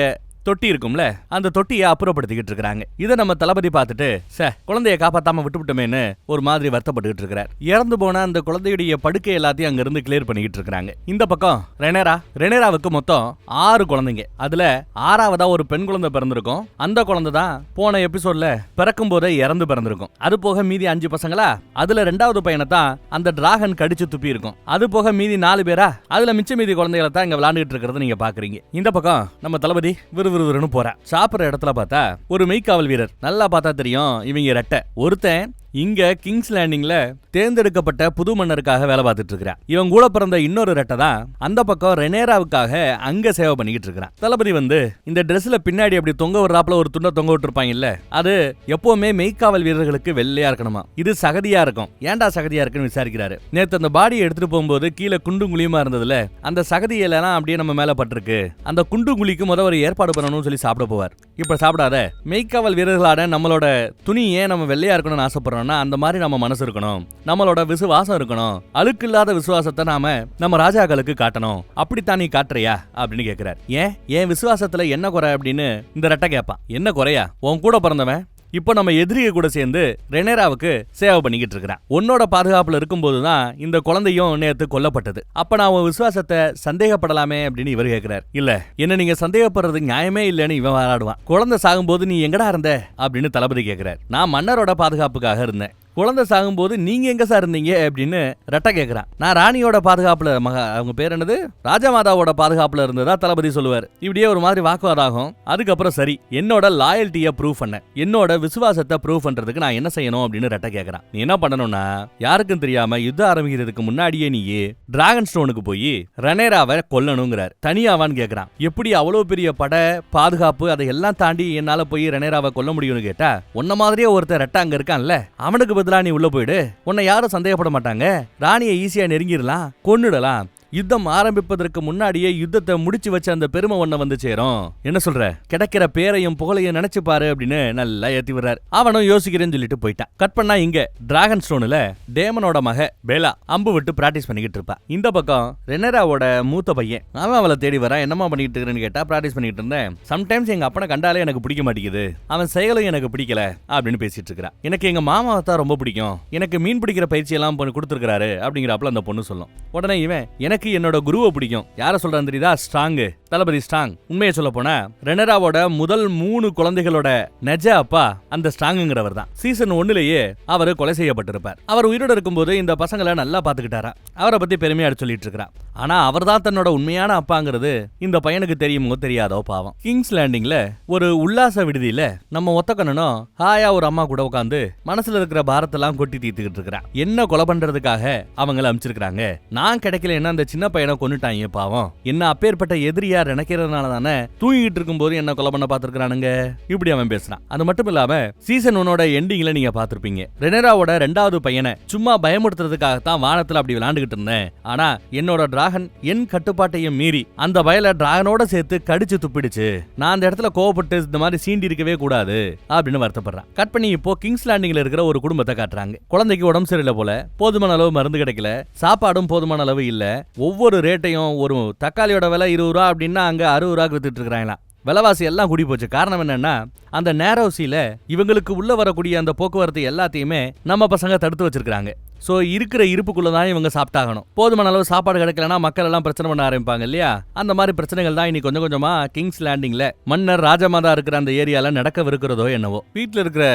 S1: தொட்டி இருக்கும்ல அந்த தொட்டியை அப்புறப்படுத்திக்கிட்டு இருக்காங்க இதை நம்ம தளபதி பார்த்துட்டு சே குழந்தைய காப்பாத்தாம விட்டுவிட்டோமேன்னு ஒரு மாதிரி வருத்தப்பட்டுக்கிட்டு இருக்கிறார். இறந்து போன அந்த குழந்தையுடைய படுக்கை எல்லாத்தையும் அங்க இருந்து கிளியர் பண்ணிக்கிட்டு இருக்காங்க இந்த பக்கம் ரெனேரா ரெனேராவுக்கு மொத்தம் ஆறு குழந்தைங்க. அதுல ஆறாவதா ஒரு பெண் குழந்தை பிறந்திருக்கும். அந்த குழந்தை தான் போன எபிசோட்ல பிறக்கும் போதே இறந்து பிறந்திருக்கும். அது போக மீதி அஞ்சு பசங்களா? அதுல ரெண்டாவது பையனை தான் அந்த டிராகன் கடிச்சு துப்பி இருக்கும். அது போக மீதி நாலு பேரா? அதுல மிச்ச மீதி குழந்தைகளை தான் இங்க விளையாண்டுட்டு இருக்கிறத நீங்க பாக்குறீங்க. இந்த பக்கம் நம்ம தளபதி விறுவிறுன்னு போறா. சாப்பிடுற இடத்துல பார்த்தா ஒரு மெய்க்காவல் வீரர். நல்லா பார்த்தா தெரியும் இவங்க ரெட்டை ஒருத்தன் இங்க கிங்ஸ் லேண்டிங்ல தேர்ந்தெடுக்கப்பட்ட புது மன்னருக்காக வேலை பார்த்துட்டு இருக்கிறான் இவன் கூட பிறந்த இன்னொரு ரெட்டை தான் அந்த பக்கம் ரெனேராவுக்காக அங்க சேவை பண்ணிக்கிட்டு இருக்கிறான். தளபதி வந்து இந்த ட்ரெஸ்ல பின்னாடி அப்படி தொங்க விடுறாப்புல ஒரு துண்டை தொங்க விட்டுருப்பாங்கல்ல அது எப்பவுமே மெய்க்காவல் வீரர்களுக்கு வெள்ளையா இருக்கணுமா? இது சகதியா இருக்கும். ஏன்டா சகதியா இருக்குன்னு விசாரிக்கிறாரு. நேத்து அந்த பாடியை எடுத்துட்டு போகும்போது கீழே குண்டும் குழியுமா இருந்ததுல அந்த சகதியெல்லாம் அப்படியே நம்ம மேல பட்டிருக்கு. அந்த குண்டு குழிக்கு முத ஒரு ஏற்பாடு பண்ணணும்னு சொல்லி சாப்பிட போவார். இப்ப சாப்பிடாத மெய்க்காவல் வீரர்களான நம்மளோட துணி ஏன் நம்ம வெள்ளையா இருக்கணும்னு ஆசைப்படுறோம்னா அந்த மாதிரி நம்ம மனசு இருக்கணும். நம்மளோட விசுவாசம் இருக்கணும். அழுக்கு இல்லாத விசுவாசத்தை நாம நம்ம ராஜாக்களுக்கு காட்டணும். அப்படித்தான் நீ காட்டுறியா? அப்படின்னு கேக்குறார். ஏன்? என் விசுவாசத்துல என்ன குறை? அப்படின்னு இந்த ரெட்டை கேட்பான். என்ன குறையா? உன் கூட பிறந்தவன் இப்போ நம்ம எதிரியை கூட சேர்ந்து ரெனேராவுக்கு சேவை பண்ணிக்கிட்டு இருக்கிறான். உன்னோட பாதுகாப்புல இருக்கும்போது தான் இந்த குழந்தையும் நேத்து கொல்லப்பட்டது. அப்ப நான் உன் விசுவாசத்தை சந்தேகப்படலாமே அப்படின்னு இவர் கேட்கிறார் இல்ல என்ன நீங்க சந்தேகப்படுறது நியாயமே இல்லைன்னு இவன் விளையாடுவான் குழந்தை சாகும்போது நீ எங்கடா இருந்த? அப்படின்னு தளபதி கேட்கிறார் நான் மன்னரோட பாதுகாப்புக்காக இருந்தேன். குழந்தை சாகும்போது நீங்க எங்க சார் இருந்தீங்க அப்படின்னு ரெட்டை கேக்குறான். நான் ராணியோட பாதுகாப்புல மகா அவங்க பேர் என்னது? ராஜமாதாவோட பாதுகாப்புல இருந்ததா தளபதி சொல்லுவார். இப்படியே ஒரு மாதிரி வாக்குவாதம் ஆகும் அதுக்கப்புறம் சரி என்னோட லாயல்ட்டியை ப்ரூவ் பண்ண. என்னோட விசுவாசத்தை ப்ரூவ் பண்றதுக்கு நான் என்ன செய்யணும் அப்படின்னு ரெட்டை கேக்குறான். நீ என்ன பண்ணணும்னா யாருக்கும் தெரியாம யுத்தம் ஆரம்பிக்கிறதுக்கு முன்னாடியே நீ டிராகன் ஸ்டோனுக்கு போய் ரனேராவை கொல்லணுங்கிறார். தனியாவான்னு கேட்கறான் எப்படி அவ்வளவு பெரிய பட பாதுகாப்பு அதை எல்லாம் தாண்டி என்னால போய் ரனேராவை கொல்ல முடியும்னு கேட்டா உன்ன மாதிரியே ஒருத்தர் ரெட்டை அங்க இருக்கான்ல அவனுக்கு பதிலா நீ உள்ள போயிடு. உன்னை யாரும் சந்தேகப்பட மாட்டாங்க. ராணியை ஈஸியா நெருங்கிடலாம் கொன்னுடலாம். யுத்தம் ஆரம்பிப்பதற்கு முன்னாடியே யுத்தத்தை முடிச்சு வச்ச அந்த பெருமை ஒன்ன வந்து சேரும். என்ன சொல்ற? கிடைக்கிற பேரையும் புகழையும் நினைச்சு பாரு அப்படின்னு நல்லா ஏத்தி விடுறாரு. அவனும் யோசிக்கிறேன்னு சொல்லிட்டு போயிட்டான். கட் பண்ணா இங்க டிராகன் ஸ்டோன்ல டேமனோட மக பேலா அம்பு விட்டு பிராக்டிஸ் பண்ணிக்கிட்டு இருப்பா. இந்த பக்கம் ரெனராவோட மூத்த பையன். அவன் அவளை தேடி வரா என்னமா பண்ணிட்டு இருக்கிறேன்னு கேட்டா பிராக்டிஸ் பண்ணிட்டு இருந்தேன். சம்டைம்ஸ் எங்க அப்பனை கண்டாலே எனக்கு பிடிக்க மாட்டேங்குது. அவன் செயலும் எனக்கு பிடிக்கல அப்படின்னு பேசிட்டு இருக்கிறான் எனக்கு எங்க மாமாவை தான் ரொம்ப பிடிக்கும். எனக்கு மீன் பிடிக்கிற பயிற்சி எல்லாம் கொடுத்துருக்காரு அப்படிங்கிறாப்புல அந்த பொண்ணு சொல்லும். உடனே இவன் எனக்கு என்னோட குருவை பிடிக்கும். யார சொல்கிறேன் தெரியுதா? ஸ்ட்ராங்கு. தளபதி ஸ்ட்ராங் உண்மையை சொல்ல போனா ரெனராவோட முதல் மூணு குழந்தைகளோட நெஜ அப்பா அந்த ஸ்ட்ராங்குங்கிறவர் தான். சீசன் ஒன்னுலயே அவர் கொலை செய்யப்பட்டிருப்பார். அவர் உயிரோட இருக்கும்போது இந்த பசங்களை நல்லா பாத்துக்கிட்டாரா அவரை பத்தி பெருமையா சொல்லிட்டு இருக்கிறான் ஆனா அவர் தான் தன்னோட உண்மையான அப்பாங்கிறது இந்த பையனுக்கு தெரியுமோ தெரியாதோ பாவம். கிங்ஸ் லேண்டிங்ல ஒரு உல்லாச விடுதியில நம்ம ஒத்தக்கண்ணனும் ஹாயா ஒரு அம்மா கூட உட்காந்து மனசுல இருக்கிற பாரத்தெல்லாம் கொட்டி தீர்த்துக்கிட்டு இருக்கிறான் என்ன கொலை பண்றதுக்காக அவங்கள அமிச்சிருக்காங்க நான் கிடைக்கலன்னா அந்த சின்ன பையனை கொன்னுட்டாங்க பாவம். என்ன அப்பேற்பட்ட எதிரியா நினைக்கிறதுனால தானே தூங்கிட்டு இருக்கும்போது என்ன கொலை பண்ண பாத்துருக்கானுங்க இப்படி அவன் பேசுறான். அது மட்டும் இல்லாம சீசன் ஒன்னோட எண்டிங்ல நீங்க பாத்திருப்பீங்க ரெனராவோட ரெண்டாவது பையனை சும்மா பயமுறுத்துறதுக்காகத்தான் வானத்துல அப்படி விளையாண்டுகிட்டு இருந்தேன். ஆனா என்னோட டிராகன் என் கட்டுப்பாட்டையும் மீறி அந்த வயலை டிராகனோட சேர்த்து கடிச்சு துப்பிடுச்சு. நான் அந்த இடத்துல கோவப்பட்டு இந்த மாதிரி சீண்டி இருக்கவே கூடாது அப்படின்னு வருத்தப்படுறான். கட் பண்ணி இப்போ கிங்ஸ் லேண்டிங்ல இருக்கிற ஒரு குடும்பத்தை காட்டுறாங்க. குழந்தைக்கு உடம்பு சரியில்லை போல போதுமான அளவு மருந்து கிடைக்கல சாப்பாடும் போதுமான அளவு இல்ல. ஒவ்வொரு ரேட்டையும் ஒரு தக்காளியோட விலை இருபது ரூபா அப்படின்னு அங்க அறுபது ரூபா வித்துட்டு இருக்கிறாங்களாம். விலைவாசி எல்லாம் கூடி போச்சு. காரணம் என்னன்னா அந்த நேரோசியில இவங்களுக்கு உள்ள வரக்கூடிய அந்த போக்குவரத்து எல்லாத்தையுமே நம்ம பசங்க தடுத்து வச்சிருக்காங்க சோ இருக்கிற இருப்புக்குள்ள தான் இவங்க சாப்பிட்டாகணும். போதுமான அளவு சாப்பாடு கிடைக்கலனா மக்கள் எல்லாம் பிரச்சனை பண்ண ஆரம்பிப்பாங்க இல்லையா? அந்த மாதிரி பிரச்சனைகள் தான் இனி கொஞ்சம் கொஞ்சமா கிங்ஸ் லேண்டிங்ல மன்னர் ராஜமாதா இருக்கிற அந்த ஏரியால நடக்கவிருக்கிறதோ என்னவோ. வீட்டுல இருக்கிற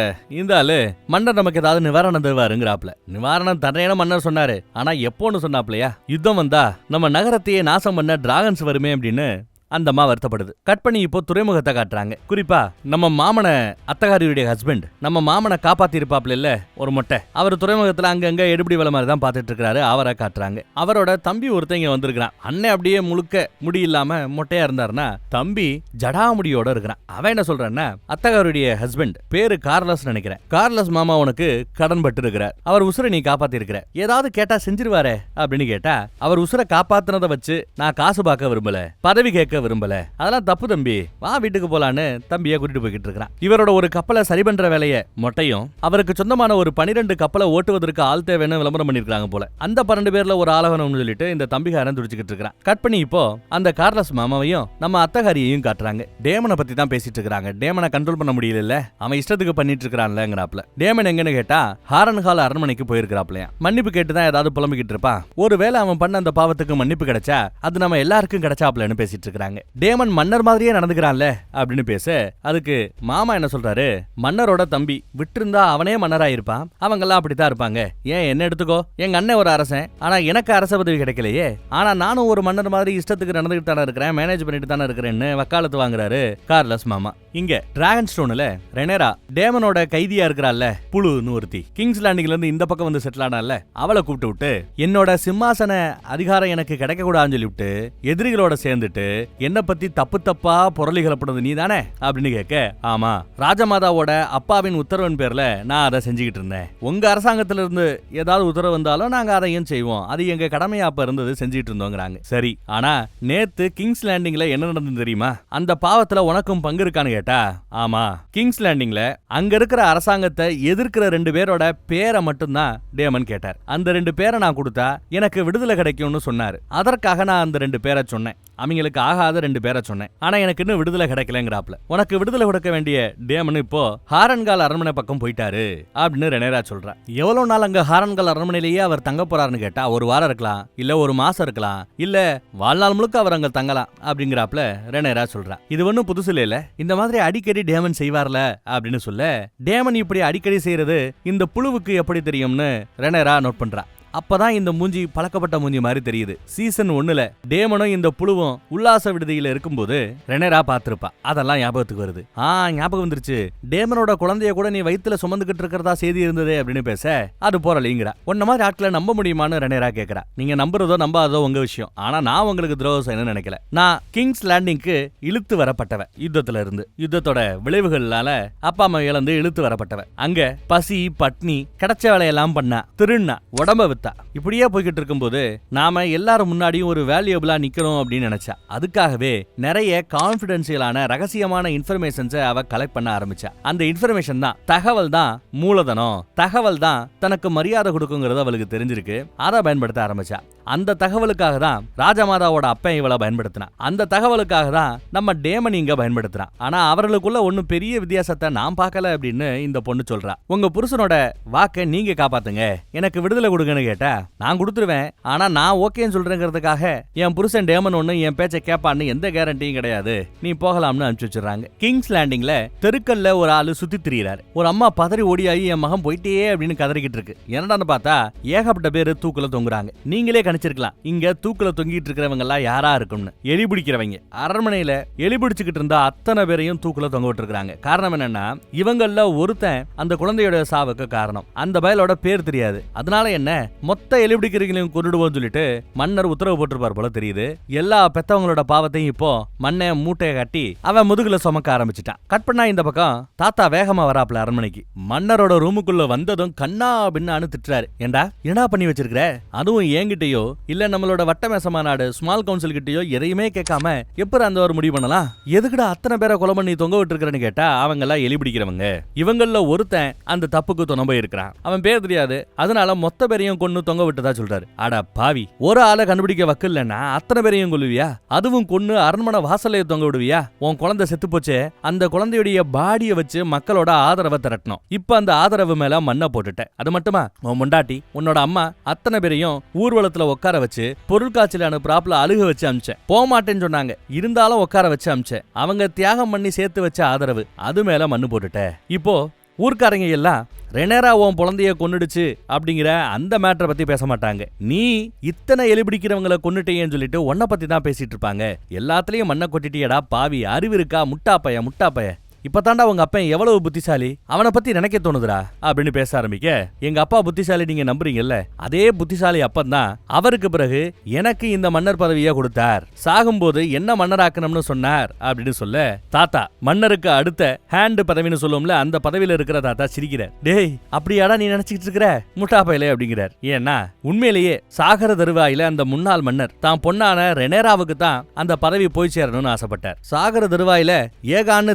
S1: இந்த ஆளு மன்னர் நமக்கு ஏதாவது நிவாரணம் தருவாருங்கிறாப்ல நிவாரணம் தரேன்னு மன்னர் சொன்னாரு. ஆனா எப்போன்னு சொன்னாப்லையா யுத்தம் வந்தா நம்ம நகரத்தையே நாசம் பண்ண டிராகன்ஸ் வருமே அப்படின்னு அந்த அம்மா வருத்தப்படுது. கட் பண்ணி இப்போ துறைமுகத்தை காட்டுறாங்க. குறிப்பா நம்ம மாமனை அத்தகாரியுடைய ஹஸ்பண்ட் நம்ம மாமனை காப்பாத்தி இருப்பாப்ல இல்ல ஒரு மொட்டை. அவர் துறைமுகத்துல அங்கங்க எடுபடி வேலை மாதிரி தான் பாத்துட்டு இருக்காரு அவரை காட்டுறாங்க. அவரோட தம்பி ஒருத்தங்க வந்திருக்கிறான். அண்ணன் அப்படியே முழுக்க முடி இல்லாம மொட்டையா இருந்தாருன்னா தம்பி ஜடாமுடியோட இருக்கிறான். அவன் என்ன சொல்றான்னா அத்தகாருடைய ஹஸ்பண்ட் பேரு கார்லஸ் நினைக்கிறேன். கார்லஸ் மாமா உனக்கு கடன் பட்டு இருக்கிறார் அவர் உசுரை நீ காப்பாத்தி இருக்கிற ஏதாவது கேட்டா செஞ்சிருவாரே அப்படின்னு கேட்டா அவர் உசுரை காப்பாத்தினதை வச்சு நான் காசு பார்க்க விரும்பல பதவி கேட்க விரும்பல. அதெல்லாம் தப்பு தம்பி. வா வீட்டுக்கு போலான்னு தம்பியை கூட்டிட்டு போய்கிட்டு இருக்கிறான். இவரோட ஒரு கப்பலை சரி பண்ற வேலைய மொட்டையும் அவருக்கு சொந்தமான ஒரு பனிரெண்டு கப்பலை ஓட்டுவதற்கு ஆள் தேவைன்னு விளம்பரம் பண்ணிருக்காங்க போல. அந்த பன்னெண்டு பேர்ல ஒரு ஆளகணும்னு சொல்லிட்டு இந்த தம்பிகாரன் துடிச்சுக்கிட்டு இருக்கிறான். கட் பண்ணி இப்போ அந்த கார்லஸ் மாமாவையும் நம்ம அத்தகாரியையும் காட்டுறாங்க. டேமனை பத்தி தான் பேசிட்டு இருக்காங்க டேமனை கண்ட்ரோல் பண்ண முடியல அவன் இஷ்டத்துக்கு பண்ணிட்டு இருக்கிறான்லங்கிறாப்ல. டேமன் எங்கன்னு கேட்டா ஹாரன் ஹால் அரண்மனைக்கு போயிருக்கிறாப்லையா மன்னிப்பு கேட்டு தான் ஏதாவது புலம்பிக்கிட்டு இருப்பான். ஒருவேளை அவன் பண்ண அந்த பாவத்துக்கு மன்னிப்பு கிடைச்சா அது நம்ம எல்லாருக்கும் கிடைச்சாப்லன்னு பேசிட்டு இருக்காங்க டேமன் மன்னர் மாதிரியே நடந்துக்கிறான்ல அப்படின்னு பேச அதுக்கு மாமா என்ன சொல்றாரு? மன்னரோட தம்பி விட்டிருந்தா அவனே மன்னராயிருப்பான். அவங்கெல்லாம் அப்படித்தான் இருப்பாங்க. ஏன் என்ன எடுத்துக்கோ? எங்க அண்ணன் ஒரு அரசன். ஆனா எனக்கு அரச பதவி கிடைக்கலையே. ஆனா நானும் ஒரு மன்னர் மாதிரி இஷ்டத்துக்கு நடந்துகிட்டு தானே இருக்கிறேன் மேனேஜ் பண்ணிட்டு தானே இருக்கிறேன்னு வக்காலத்து வாங்குறாரு கார்லஸ் மாமா. இங்க டிராகன் ஸ்டோன்ல ரெனேரா டேமனோட கைதியா இருக்கிறாள்ல புழுன்னு ஒருத்தி கிங்ஸ் லேண்டிங்ல இருந்து இந்த பக்கம் வந்து செட்டில் ஆனால அவளை கூப்பிட்டு விட்டு என்னோட சிம்மாசன அதிகாரம் எனக்கு கிடைக்க கூடாதுன்னு சொல்லி விட்டு எதிரிகளோட சேர்ந்துட்டு என்னை பத்தி தப்பு தப்பா புரளி கிளப்பினது நீ தானே அப்படின்னு கேட்க ஆமா. ராஜமாதாவோட அப்பாவின் உத்தரவின் பேர்ல நான் அதை செஞ்சுக்கிட்டு இருந்தேன். உங்க அரசாங்கத்துல இருந்து ஏதாவது உத்தரவு வந்தாலும் நாங்க அதையும் செய்வோம். அது எங்க கடமையா அப்ப இருந்தது செஞ்சுட்டு இருந்தோங்கிறாங்க. சரி ஆனா நேத்து கிங்ஸ் லேண்டிங்ல என்ன நடந்தது தெரியுமா? அந்த பாவத்துல உனக்கும் பங்கு இருக்கான்னு கேட்டா ஆமா. கிங்ஸ் லேண்டிங்ல அங்க இருக்கிற அரசாங்கத்தை எதிர்க்கிற ரெண்டு பேரோட பேரை மட்டும்தான் டேமன் கேட்டார். அந்த ரெண்டு பேரை நான் கொடுத்தா எனக்கு விடுதலை கிடைக்கும்னு சொன்னாரு. அதற்காக நான் அந்த ரெண்டு பேரை சொன்னேன். அவங்களுக்கு ஆகாத ரெண்டு பேரை சொன்னேன். ஆனா எனக்கு இன்னும் விடுதலை கிடைக்கலங்கிறாப்ல உனக்கு விடுதலை கொடுக்க வேண்டிய டேமன் இப்போ ஹாரன்கால் அரண்மனை பக்கம் போயிட்டாரு அப்படின்னு ரெனேரா சொல்றா எவ்வளவு நாள் அங்க ஹாரன்கால் அரண்மனையிலேயே அவர் தங்க போறாருன்னு கேட்டா ஒரு வாரம் இருக்கலாம் இல்ல ஒரு மாசம் இருக்கலாம் இல்ல வாழ்நாள் முழுக்க அவர் அங்க தங்கலாம் அப்படிங்கிறாப்ல ரெனேரா சொல்றா இது ஒன்றும் புதுசு இல்ல இந்த மாதிரி அடிக்கடி டேமன் செய்வார்ல அப்படின்னு சொல்ல டேமன் இப்படி அடிக்கடி செய்யறது இந்த புழுவுக்கு எப்படி தெரியும்னு ரெனேரா நோட் பண்றா. அப்பதான் இந்த மூஞ்சி பழக்கப்பட்ட மூஞ்சி மாதிரி தெரியுது. சீசன் ஒண்ணுல டேமனும் இந்த புழுவும் உல்லாச விடுதியில இருக்கும்போது ரெனரா பார்த்திருப்பா. அதெல்லாம் ஞாபகத்துக்கு வருது. ஆ ஞாபகம் வந்துருச்சு. டேமனோட குழந்தைய கூட நீ வயித்துல சுமந்துகிட்டு இருக்கிறதா செய்தி இருந்ததே அப்படின்னு பேச அது போறலைங்கிறா உன்ன மாதிரி ஆட்களை நம்ப முடியுமான்னு ரெனரா கேக்குறா. நீங்க நம்புறதோ நம்பாததோ உங்க விஷயம். ஆனா நான் உங்களுக்கு துரோகம் நினைக்கல. நான் கிங்ஸ் லேண்டிங்க்கு இழுத்து வரப்பட்டவன் யுத்தத்துல இருந்து. யுத்தத்தோட விளைவுகள்னால அப்பா அம்மா இழந்து இழுத்து வரப்பட்டவன். அங்க பசி பட்னி கிடைச்ச வேலையெல்லாம் பண்ணா திருண்ணா உடம்ப இப்படியே போய்கிட்டு இருக்கும்போது நாம எல்லாரும் முன்னாடியும் ஒரு வேல்யூபிளா நிக்கிறோம் அப்படின்னு நினைச்சா. அதுக்காகவே நிறைய கான்பிடென்சியலான ரகசியமான இன்ஃபர்மேஷன்ஸை அவ கலெக்ட் பண்ண ஆரம்பிச்சா. அந்த இன்ஃபர்மேஷன் தான் தகவல் தான் மூலதனம். தகவல் தான் தனக்கு மரியாதை கொடுக்குங்கிறது அவளுக்கு தெரிஞ்சிருக்கு. அதை பயன்படுத்த ஆரம்பிச்சா. அந்த தகவலுக்காக தான் ராஜமாதாவோட அப்பன் இவளை பயன்படுத்தினான் அந்த தகவலுக்காக தான் நம்ம டேமன் இங்க பயன்படுத்துறான். ஆனா அவர்களுக்குள்ள ஒன்னும் பெரிய வித்தியாசத்தை நான் பார்க்கல அப்படின்னு இந்த பொண்ணு சொல்றா. உங்க புருஷனோட வாக்கை நீங்க காப்பாத்துங்க. எனக்கு விடுதலை கொடுங்கன்னு கேட்டா நான் கொடுத்துருவேன். ஆனா நான் ஓகேன்னு சொல்றேங்கிறதுக்காக என் புருஷன் டேமன் ஒண்ணு என் பேச்சை கேட்பான்னு எந்த கேரண்டியும் கிடையாது. நீ போகலாம்னு அனுப்பிச்சு வச்சிடறாங்க. கிங்ஸ் லேண்டிங்ல தெருக்கல்ல ஒரு ஆளு சுத்தி திரியிறாரு. ஒரு அம்மா பதறி ஓடியாயி என் மகன் போயிட்டே அப்படின்னு கதறிக்கிட்டு இருக்கு. என்னடான்னு பார்த்தா ஏகப்பட்ட பேரு தூக்குல தொங்குறாங்க. நீங்களே கணிச்சிருக்கலாம். இங்க தூக்குல தொங்கிட்டு இருக்கிறவங்க எல்லாம் யாரா இருக்கும்னு. எலி பிடிக்கிறவங்க. அரண்மனையில எலி பிடிச்சுக்கிட்டு இருந்தா அத்தனை பேரையும் தூக்குல தொங்க விட்டுருக்காங்க காரணம் என்னன்னா இவங்கள ஒருத்தன் அந்த குழந்தையோட சாவுக்கு காரணம். அந்த பயலோட பேர் தெரியாது. அதனால என்ன? மொத்த எலிபிடிக்கிறீங்களையும் கொண்டுடுவோம்னு சொல்லிட்டு மன்னர் உத்தரவு போட்டிருப்பார் போல தெரியுது. எல்லா பெத்தவங்களோட பாவத்தையும் இப்போ மண்ணை மூட்டையை கட்டி அவன் முதுகுல சுமக்க ஆரம்பிச்சிட்டான். கட் பண்ணா இந்த பக்கம் தாத்தா வேகமா வராப்ல அரண்மனைக்கு. மன்னரோட ரூமுக்குள்ள வந்ததும் கண்ணா பின்னான்னு திட்டுறாரு. ஏண்டா என்னடா பண்ணி வச்சிருக்கிற? அதுவும் என்கிட்டயோ இல்ல நம்மளோட வட்டமேச மாநாடு ஸ்மால் கவுன்சில் கிட்டயோ எதையுமே கேட்காம எப்படி அந்த ஒரு முடிவு பண்ணலாம்? எதுக்குடா அத்தனை பேரை கொலை பண்ணி தொங்க விட்டுருக்கிறேன்னு கேட்டா அவங்க எல்லாம் எலி பிடிக்கிறவங்க. இவங்கள ஒருத்தன் அந்த தப்புக்கு துணை போயிருக்கிறான். அவன் பேர் தெரியாது. அதனால மொத்த பேரையும் பொண்ணு தொங்க விட்டதா சொல்றாரு. அட பாவி ஒரு ஆளை கண்டுபிடிக்க வக்கில்லைன்னா அத்தனை பேரையும் கொள்ளுவியா அதுவும் கொன்னு அரண்மனை வாசல்லையே தொங்க விடுவியா? உன் குழந்தை செத்து போச்சே அந்த குழந்தையுடைய பாடியை வச்சு மக்களோட ஆதரவை திரட்டணும். இப்ப அந்த ஆதரவு மேல மண்ணை போட்டுட்ட அது மட்டுமா? உன் முண்டாட்டி உன்னோட அம்மா அத்தனை பேரையும் ஊர்வலத்துல உட்கார வச்சு பொருட்காட்சியில் அனுப்புறாப்புல அழுக வச்சு அமிச்சேன். போக மாட்டேன்னு சொன்னாங்க. இருந்தாலும் உட்கார வச்சு அமிச்சேன். அவங்க தியாகம் பண்ணி சேர்த்து வச்ச ஆதரவு அது மேல மண்ணு போட்டுட்ட இப்போ ஊர்க்காரங்க எல்லாம் ரெனேரா உன் குழந்தைய கொன்னுடுச்சு அப்படிங்கிற அந்த மேட்டரை பத்தி பேச மாட்டாங்க. நீ இத்தனை எலி பிடிக்கிறவங்கள கொன்னுட்டேன்னு சொல்லிட்டு உன்னை பத்தி தான் பேசிட்டு இருப்பாங்க. எல்லாத்துலயும் மண்ணை கொட்டிட்டியடா பாவி அறிவு இருக்கா? முட்டாப்பைய? முட்டாப்பைய இப்பதாண்டா உங்க அப்பன் எவ்வளவு புத்திசாலி? அவனை பத்தி நினைக்க தோணுதுடா. அப்படின்னு பேச ஆரம்பிக்க எங்க அப்பா புத்திசாலி நீங்க நம்புறீங்கல்ல? அதே புத்திசாலி அப்பந்தான் அவருக்கு பிறகு எனக்கு இந்த மன்னர் பதவியை கொடுத்தார். சாகும்போது என்ன மன்னராக்கணும்னு சொன்னார் அப்படின்னு சொல்ல தாத்தா மன்னருக்கு அடுத்த ஹேண்ட் பதவின்னு சொல்லுவோம்ல அந்த பதவியில இருக்கிற தாத்தா சிரிக்கிறார். டேய் அப்படியாடா நீ நினைச்சிட்டு இருக்கிற? முட்டா பயலே அப்படிங்கிறார். ஏன்னா உண்மையிலேயே சாகர தருவாயில அந்த முன்னாள் மன்னர் தான் பொண்ணான ரெனேராவுக்கு தான் அந்த பதவி போய் சேரணும்னு ஆசைப்பட்டார். சாகர தருவாயில ஏகான்னு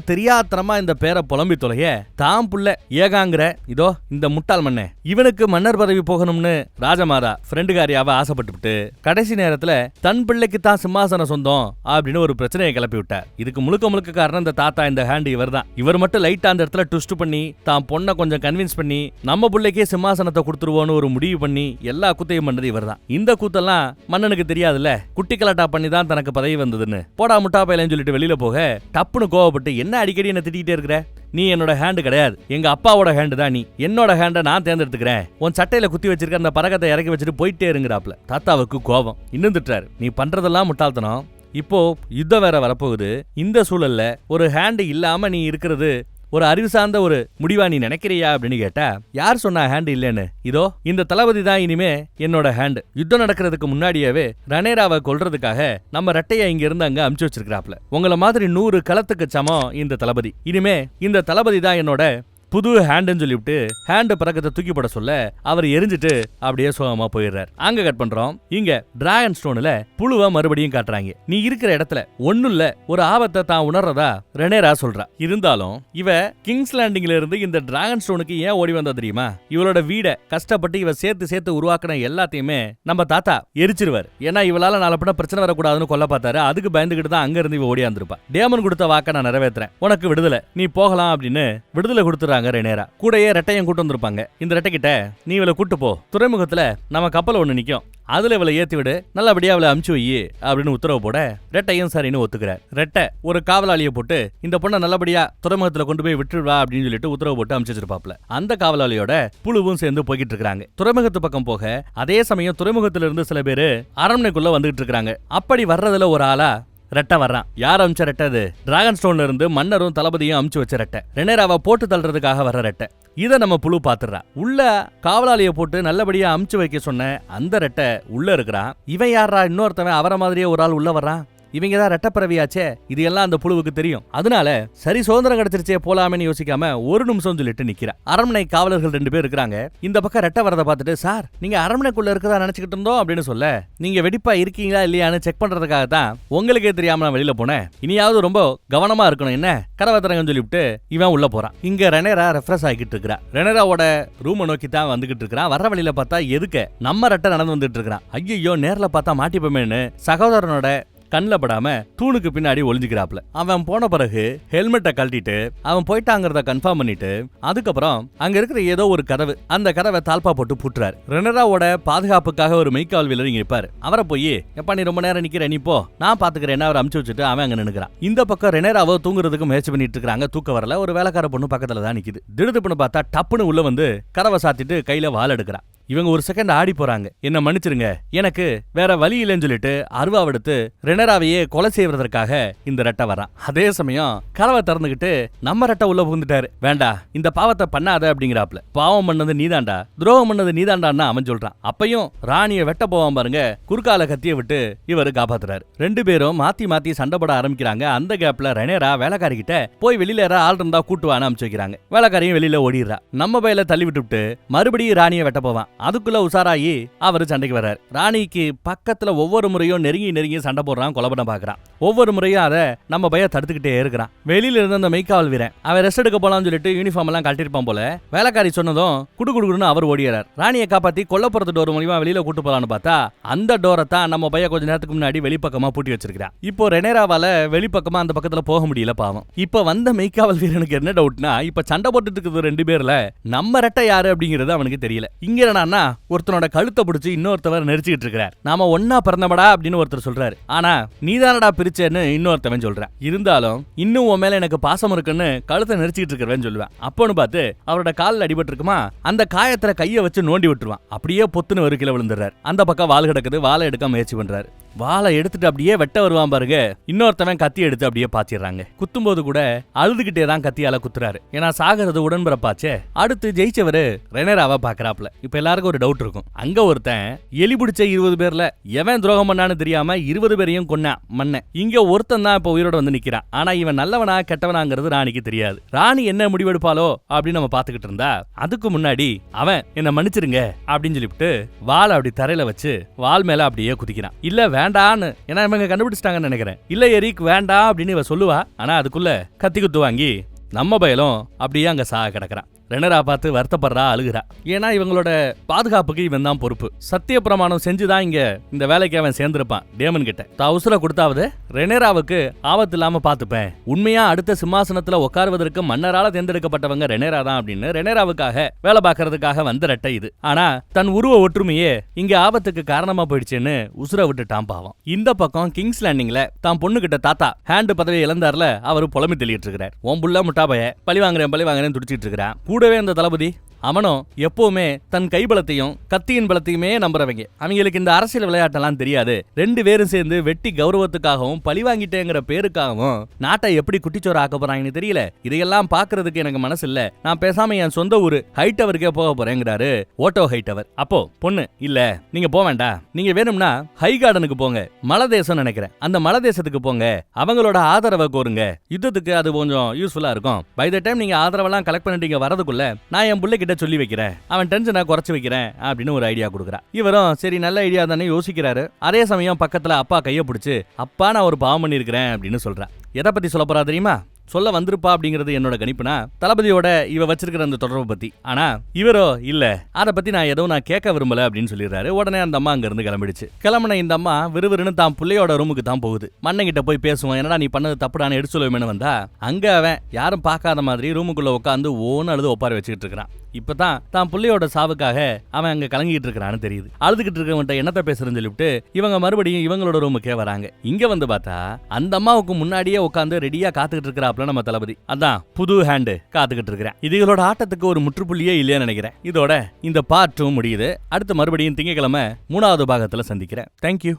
S1: தெரியாதனமா இந்த பேரை புலம்பி தொலைய தான் புள்ள ஏகாங்கிற இதோ இந்த முட்டாள் மண்ணே இவனுக்கு மன்னர் பதவி போகணும்னு ராஜமாதா ஃப்ரெண்டுகாரியாவ ஆசைப்பட்டுவிட்டு கடைசி நேரத்துல தன் பிள்ளைக்கு தான் சிம்மாசனம் சொந்தம் அப்படின்னு ஒரு பிரச்சனையை கிளப்பி விட்டார் இதுக்கு முழுக்க முழுக்க காரணம் இந்த தாத்தா இந்த ஹேண்ட் இவர் தான் இவர் மட்டும் லைட்டா அந்த இடத்துல ட்விஸ்ட் பண்ணி தான் பொண்ணை கொஞ்சம் கன்வின்ஸ் பண்ணி நம்ம பிள்ளைக்கே சிம்மாசனத்தை கொடுத்துருவோன்னு ஒரு முடிவு பண்ணி எல்லா குத்தையும் பண்ணது இவர் தான் இந்த கூத்தெல்லாம் மன்னனுக்கு தெரியாதுல்ல குட்டி கலாட்டா பண்ணி தான் தனக்கு பதவி வந்ததுன்னு. போடா முட்டா பயிலன்னு சொல்லிட்டு வெளியில போக டப்புன்னு கோவப்பட்டு என்ன அடிக்கடி என்ன திட்டிகிட்டே இருக்கிற? நீ என்னோட ஹேண்டு கிடையாது. எங்க அப்பாவோட ஹேண்டு தான் நீ. என்னோட ஹேண்டை நான் தேர்ந்தெடுத்துக்கிறேன். உன் சட்டையில குத்தி வச்சிருக்க அந்த பறக்கத்தை இறக்கி வச்சுட்டு போயிட்டே இருங்கிறாப்ல. தாத்தாவுக்கு கோபம். இன்னும் திட்டுறாரு. நீ பண்றதெல்லாம் முட்டாள்தனம். இப்போ யுத்தம் வேற வரப்போகுது. இந்த சூழல்ல ஒரு ஹேண்டு இல்லாம நீ இருக்கிறது ஒரு அறிவு சார்ந்த ஒரு முடிவா நீ நினைக்கிறியா அப்படின்னு கேட்டா யார் சொன்னா ஹேண்ட் இல்லைன்னு? இதோ இந்த தளபதி தான் இனிமே என்னோட ஹேண்ட் யுத்தம் நடக்கிறதுக்கு முன்னாடியாவே ரணேராவை கொல்றதுக்காக நம்ம ரெட்டைய இங்க இருந்து அங்க அமுச்சு வச்சிருக்கிறாப்ல உங்களை மாதிரி நூறு களத்துக்கு சமம் இந்த தளபதி. இனிமே இந்த தளபதி தான் என்னோட புது ஹேண்டுன்னு சொல்லிவிட்டு ஹேண்டு பறக்கத்தை தூக்கி போட சொல்ல அவர் எரிஞ்சிட்டு அப்படியே சோகமா போயிடுறாரு. அங்க கட் பண்றோம். இங்க டிராகன் ஸ்டோன்ல புழுவை மறுபடியும் காட்டுறாங்க. நீ இருக்கிற இடத்துல ஒன்னும் இல்ல ஒரு ஆபத்தை தான் உணர்றதா ரெனேரா சொல்றா. இருந்தாலும் இவ கிங்ஸ் லேண்டிங்ல இருந்து இந்த டிராகன் ஸ்டோனுக்கு ஏன் ஓடி வந்தா தெரியுமா? இவளோட வீடை கஷ்டப்பட்டு இவ சேர்த்து சேர்த்து உருவாக்குன எல்லாத்தையுமே நம்ம தாத்தா எரிச்சிருவார். ஏன்னா இவளால நாளை பின்ன பிரச்சனை வரக்கூடாதுன்னு கொல்ல பார்த்தாரு. அதுக்கு பயந்துகிட்டு தான் அங்க இருந்து இவ ஓடியாந்துருப்பா டேமன் கொடுத்த வாக்க நான் நிறைவேத்துறேன். உனக்கு விடுதலை. நீ போகலாம் அப்படின்னு விடுதலை கொடுத்துறாங்க ரெனேரா. கூடயே ரெட்டையும் கூட்டு வந்திருப்பாங்க. இந்த ரெட்டை கிட்ட நீ இவளை கூட்டு போ. துறைமுகத்துல நம்ம கப்பல் ஒண்ணு நிக்கும். அதுல இவளை ஏத்தி விடு. நல்லபடியா அவளை அமுச்சு வை அப்படின்னு உத்தரவு போட ரெட்டையும் சரின்னு ஒத்துக்கிறார் ரெட்டை ஒரு காவலாளியை போட்டு இந்த பொண்ணை நல்லபடியா துறைமுகத்துல கொண்டு போய் விட்டுடுவா அப்படின்னு சொல்லிட்டு உத்தரவு போட்டு அமுச்சு வச்சிருப்பாப்ல அந்த காவலாளியோட புழுவும் சேர்ந்து போய்கிட்டு இருக்காங்க துறைமுகத்து பக்கம் போக அதே சமயம் துறைமுகத்துல இருந்து சில பேர் அரண்மனைக்குள்ள வந்துகிட்டு இருக்காங்க அப்படி வர்றதுல ஒரு ஆளா ரெட்டை வர்றான். யார் அமிச்ச ரெட்டை அது? டிராகன் ஸ்டோன்ல இருந்து மன்னரும் தளபதியும் அமிச்சு வச்ச ரெட்டை. ரெனேராவை போட்டு தள்ளுறதுக்காக வர்ற ரெட்டை. இதை நம்ம புழு பாத்துறா உள்ள காவலாளிய போட்டு நல்லபடியா அமுச்சு வைக்க சொன்ன அந்த ரெட்டை உள்ள இருக்கிறான். இவன் யாரா இன்னொருத்தவன் அவரை மாதிரியே ஒரு ஆள் உள்ள வர்றான். இவங்க தான் ரெட்டப்பறவையாச்சே? இது எல்லாம் அந்த புழுவுக்கு தெரியும். அதனால சரி சுதந்திரம் கிடைச்சிருச்சே போலாமேன்னு யோசிக்காம ஒரு நிமிஷம் சொல்லிட்டு நிக்கிறேன். அரண்மனை காவலர்கள் ரெண்டு பேர் இருக்கிறாங்க. இந்த பக்கம் ரெட்டை வரதை பார்த்துட்டு சார் நீங்க அரண்மனைக்குள்ள இருக்கதா நினைச்சுக்கிட்டு இருந்தோம்? அப்படின்னு சொல்ல நீங்க வெடிப்பா இருக்கீங்களா இல்லையான்னு செக் பண்றதுக்காக தான் உங்களுக்கே தெரியாம நான் வெளியில போனேன். இனியாவது ரொம்ப கவனமா இருக்கணும் என்ன? கதவை திறங்கன்னு சொல்லிவிட்டு இவன் உள்ள போறான். இங்க ரெனேரா ரெஃப்ரெஷ் ஆகிட்டு இருக்கிறா ரெனேராவோட ரூமை நோக்கி தான் வந்துகிட்டு இருக்கிறான். வர வழியில பார்த்தா எதுக்க நம்ம ரெட்டை நடந்து வந்துட்டு இருக்கிறான். ஐயோ நேரில் பார்த்தா மாட்டிப்போமேன்னு சகோதரனோட கண்ணில் படாம தூணுக்கு பின்னாடி ஒளிஞ்சுக்கிறாப்ல அவன் போன பிறகு ஹெல்மெட்டை கழட்டிட்டு அவன் போயிட்டாங்கிறத கன்ஃபார்ம் பண்ணிட்டு அதுக்கப்புறம் அங்க இருக்கிற ஏதோ ஒரு கதவு அந்த கதவை தாழ்பா போட்டு பூட்டுறாரு. ரெனராவோட பாதுகாப்புக்காக ஒரு மெய்க்கால் வீரர் இங்க இருப்பாரு. அவரை போய் எப்பா நீ ரொம்ப நேரம் நிக்கிற நீ போ. நான் பாத்துக்கிறேன் அவர் அமுச்சு வச்சுட்டு அவன் அங்க நின்னுக்கிறான். இந்த பக்கம் ரெனராவோ தூங்குறதுக்கு முயற்சி பண்ணிட்டு இருக்காங்க தூக்க வரல. ஒரு வேலைக்கார பொண்ணு பக்கத்துல தான் நிக்குது. திடுதுப்புன்னு பார்த்தா டப்புன்னு உள்ள வந்து கதவை சாத்திட்டு கையில வாள் எடுக்கிறான். இவங்க ஒரு செகண்ட் ஆடி போறாங்க. என்ன மன்னிச்சிருங்க. எனக்கு வேற வழி இல்லைன்னு சொல்லிட்டு அருவாவெடுத்து ரெனராவையே கொலை செய்வதற்காக இந்த ரெட்டை வரான் அதே சமயம் கதவை திறந்துகிட்டு நம்ம ரெட்டை உள்ள புகுந்துட்டாரு. வேண்டா இந்த பாவத்தை பண்ணாத அப்படிங்கிறாப்ல பாவம் பண்ணது நீதாண்டா. துரோகம் பண்ணது நீதாண்டான்னு அவன் சொல்றான். அப்பையும் ராணிய வெட்ட போவான் பாருங்க. குறுக்கால கத்திய விட்டு இவர் காப்பாத்துறாரு. ரெண்டு பேரும் மாத்தி மாத்தி சண்டை போட ஆரம்பிக்கிறாங்க. அந்த கேப்ல ரெனேரா வேலைக்காரி கிட்ட போய் வெளியில யாரா ஆள் இருந்தா கூட்டுவான்னு அனுப்பிச்சு வைக்கிறாங்க. வேலைக்காரியும் வெளியில ஓடிடுறா. நம்ம பையில தள்ளி விட்டுவிட்டு மறுபடியும் ராணியை வெட்ட போவான். அதுக்குள்ள உஷாராயி அவர் சண்டைக்கு வர்றார். ராணிக்கு பக்கத்துல ஒவ்வொரு முறையும் நெருங்கி நெருங்கி சண்டை போடுறான் கொலை பண்ண பாக்குறான் ஒவ்வொரு முறையும் அதை நம்ம பைய தடுத்துக்கிட்டே இருக்கிறான். வெளியில இருந்த அந்த மெய்க்காவல் வீரன் அவன் ரெஸ்ட் எடுக்க போலாம்னு சொல்லிட்டு யூனிஃபார்ம் எல்லாம் கட்டிருப்பான் போல வேலைக்காரி சொன்னதும் குடு குடுக்குன்னு அவர் ஓடிறார் ராணியை காப்பாத்தி கொல்லப்புறத்து டோர் மூலியமா வெளியில கூட்டு போலான்னு பார்த்தா அந்த டோரை தான் நம்ம பைய கொஞ்ச நேரத்துக்கு முன்னாடி வெளிப்பக்கமா பூட்டி வச்சிருக்கிறான் இப்போ ரெனேராவால வெளிப்பக்கமா அந்த பக்கத்துல போக முடியல பாவம். இப்ப வந்த மெய்க்காவல் வீரனுக்கு என்ன டவுட்னா இப்ப சண்டை போட்டுட்டு இருக்கிறது ரெண்டு பேர்ல நம்ம ரெட்டை யாரு அப்படிங்கிறது அவனுக்கு தெரியல. இங்க நான் என்னன்னா ஒருத்தனோட கழுத்தை பிடிச்சி இன்னொருத்தவர் நெரிச்சுக்கிட்டு இருக்கிறார். நாம ஒன்னா பிறந்தபடா அப்படின்னு ஒருத்தர் சொல்றாரு. ஆனா நீதானடா பிரிச்சேன்னு இன்னொருத்தவன் சொல்றேன். இருந்தாலும் இன்னும் உன் மேல எனக்கு பாசம் இருக்குன்னு கழுத்தை நெரிச்சுக்கிட்டு இருக்கிறவன் சொல்லுவேன். அப்போன்னு பார்த்து அவரோட காலில் அடிபட்டு இருக்குமா? அந்த காயத்துல கையை வச்சு நோண்டி விட்டுருவான். அப்படியே பொத்துன்னு ஒரு கீழே விழுந்துடுறாரு. அந்த பக்கம் வாள் கிடக்குது. வாழை எடுக்க முயற்சி பண்றாரு. வாளை எடுத்துட்டு அப்படியே வெட்ட வருவான் பாருங்க. இன்னொருத்தவன் கத்தி எடுத்து அப்படியே பாத்திடுறாங்க. குத்தும்போது கூட அழுதுகிட்டே தான் கத்தியால குத்துறாரு. ஏன்னா சாகிறது உடன்பிறப்பாச்சே. அடுத்து ஜெயிச்சவரு ரெனராவா பாக்குறாப்ல இப்ப எல்லாருக்கும் ஒரு டவுட் இருக்கும். அங்க ஒருத்தன் எலி பிடிச்ச இருபது பேர்ல எவன் துரோகம் பண்ணான்னு தெரியாம இருபது பேரையும் கொன்னான் மண்ண இங்க ஒருத்தன் தான் இப்ப உயிரோட வந்து நிக்கிறான். ஆனா இவன் நல்லவனா கெட்டவனாங்கிறது ராணிக்கு தெரியாது. ராணி என்ன முடிவெடுப்பாளோ அப்படின்னு நம்ம பாத்துக்கிட்டு இருந்தா அதுக்கு முன்னாடி அவன் என்ன மன்னிச்சிருங்க அப்படின்னு சொல்லிவிட்டு வாளை அப்படி தரையில வச்சு வால் மேல அப்படியே குதிக்கிறான். இல்ல வேண்டான்னு. ஏன்னா இவங்க கண்டுபிடிச்சிட்டாங்கன்னு நினைக்கிறேன். இல்ல எரிக் வேண்டாம் அப்படின்னு இவ சொல்லுவா. ஆனா அதுக்குள்ள கத்தி குத்து வாங்கி நம்ம பயலும் அப்படியே அங்க சாக கிடக்குறான். ரெனரா பார்த்து வருத்தப்படுறா அழுகுறா. ஏன்னா இவங்களோட பாதுகாப்புக்கு இவன் தான் பொறுப்பு. சத்திய பிரமாணம் செஞ்சுதான் இங்க இந்த வேலைக்கு அவன் சேர்ந்திருப்பான் டேமன் கிட்ட. தான் உசுர கொடுத்தாவது ரெனேராவுக்கு ஆபத்து இல்லாம பாத்துப்பேன் உண்மையா அடுத்த சிம்மாசனத்துல உட்காருவதற்கு மன்னரால தேர்ந்தெடுக்கப்பட்டவங்க ரெனேரா தான் அப்படின்னு ரெனேராவுக்காக வேலை பார்க்கறதுக்காக வந்த ரெட்டை இது. ஆனா தன் உருவ ஒற்றுமையே இங்க ஆபத்துக்கு காரணமா போயிடுச்சுன்னு உசுர விட்டுட்டான் பாவம். இந்த பக்கம் கிங்ஸ் லேண்டிங்ல தான் பொண்ணு கிட்ட தாத்தா ஹேண்ட் பதவி இழந்தார்ல அவர் புலம்பி தெளிட்டு இருக்கிறார். உன் புள்ள முட்டாபய பழி வாங்குறேன் பழி வாங்குறேன் துடிச்சிட்டு இருக்கிறான். கூடவே அந்த தளபதி. அவனும் எப்பவுமே தன் கைபலத்தையும் கத்தியின் பலத்தையுமே நம்புறவங்க. அவங்களுக்கு இந்த அரசியல் விளையாட்டெல்லாம் தெரியாது. ரெண்டு பேரும் சேர்ந்து வெட்டி கௌரவத்துக்காகவும் பழி வாங்கிட்டேங்கிற பேருக்காகவும் நாட்டை எப்படி குட்டிச்சோறு ஆக்க போறாங்கன்னு தெரியல. இதையெல்லாம் பாக்குறதுக்கு எனக்கு மனசு இல்ல நான் பேசாம என் சொந்த ஊரு ஹைட்டவருக்கே போக போறேங்கிறாரு ஓட்டோ ஹைட்டவர். அப்போ பொண்ணு இல்ல நீங்க போக வேண்டாம் நீங்க வேணும்னா ஹை கார்டனுக்கு போங்க. மலை தேசம் நினைக்கிறேன். அந்த மலை தேசத்துக்கு போங்க. அவங்களோட ஆதரவை கோருங்க. யுத்தத்துக்கு அது கொஞ்சம் யூஸ்ஃபுல்லா இருக்கும். பை த டைம் நீங்க ஆதரவெல்லாம் கலெக்ட் பண்ணிட்டீங்க வரதுக்குள்ள நான் என் பிள்ளைக்கு கிட்ட சொல்லி வைக்கிறேன். அவன் டென்ஷனை குறைச்சு வைக்கிறேன் அப்படின்னு ஒரு ஐடியா கொடுக்குறா. இவரும் சரி நல்ல ஐடியா தானே யோசிக்கிறாரு. அதே சமயம் பக்கத்துல அப்பா கையை பிடிச்சி அப்பா நான் ஒரு பாவம் பண்ணியிருக்கிறேன் அப்படின்னு சொல்றேன் எதை பத்தி சொல்ல போறா தெரியுமா? சொல்ல வந்திருப்பா அப்படிங்கிறது என்னோட கணிப்புனா தளபதியோட இவ வச்சிருக்கிற அந்த தொடர்பை பத்தி. ஆனா இவரோ இல்ல அதை பத்தி நான் எதுவும் நான் கேட்க விரும்பல அப்படின்னு சொல்லிடுறாரு. உடனே அந்த அம்மா அங்க இருந்து கிளம்பிடுச்சு. கிளம்பின இந்த அம்மா விறுவிறுன்னு தான் பிள்ளையோட ரூமுக்கு தான் போகுது. மண்ணன் கிட்ட போய் பேசுவோம் என்னடா நீ பண்ணது தப்புடான்னு எடுத்து சொல்லுவேன்னு வந்தா? அங்க அவன் யாரும் பார்க்காத மாதிரி ரூமுக்குள்ள உட்காந்து ஓன்னு அழுது ஒப்பாரி வச்சுக்கிட்டு இருக்கிறான். இப்பதான் தான் பிள்ளையோட சாவுக்காக அவன் அங்க கலங்கிட்டு இருக்கிறான்னு தெரியுது. அழுதுகிட்டு இருக்கவன்ட்ட என்னத்த பேசுறேன்னு சொல்லிவிட்டு இவங்க மறுபடியும் இவங்களோட ரூமுக்கே வராங்க. இங்க வந்து பார்த்தா அந்த அம்மாவுக்கு முன்னாடியே உட்காந்து ரெடியா காத்துக்கிட்டு இருக்கிறாப்ல நம்ம தளபதி. அதான் புது ஹேண்டு காத்துக்கிட்டு இருக்கிறேன். இதுகளோட ஆட்டத்துக்கு ஒரு முற்றுப்புள்ளியே இல்லைன்னு நினைக்கிறேன். இதோட இந்த பார்ட்டும் முடியுது. அடுத்து மறுபடியும் திங்கக்கிழமை மூணாவது பாகத்தில் சந்திக்கிறேன். தேங்க்யூ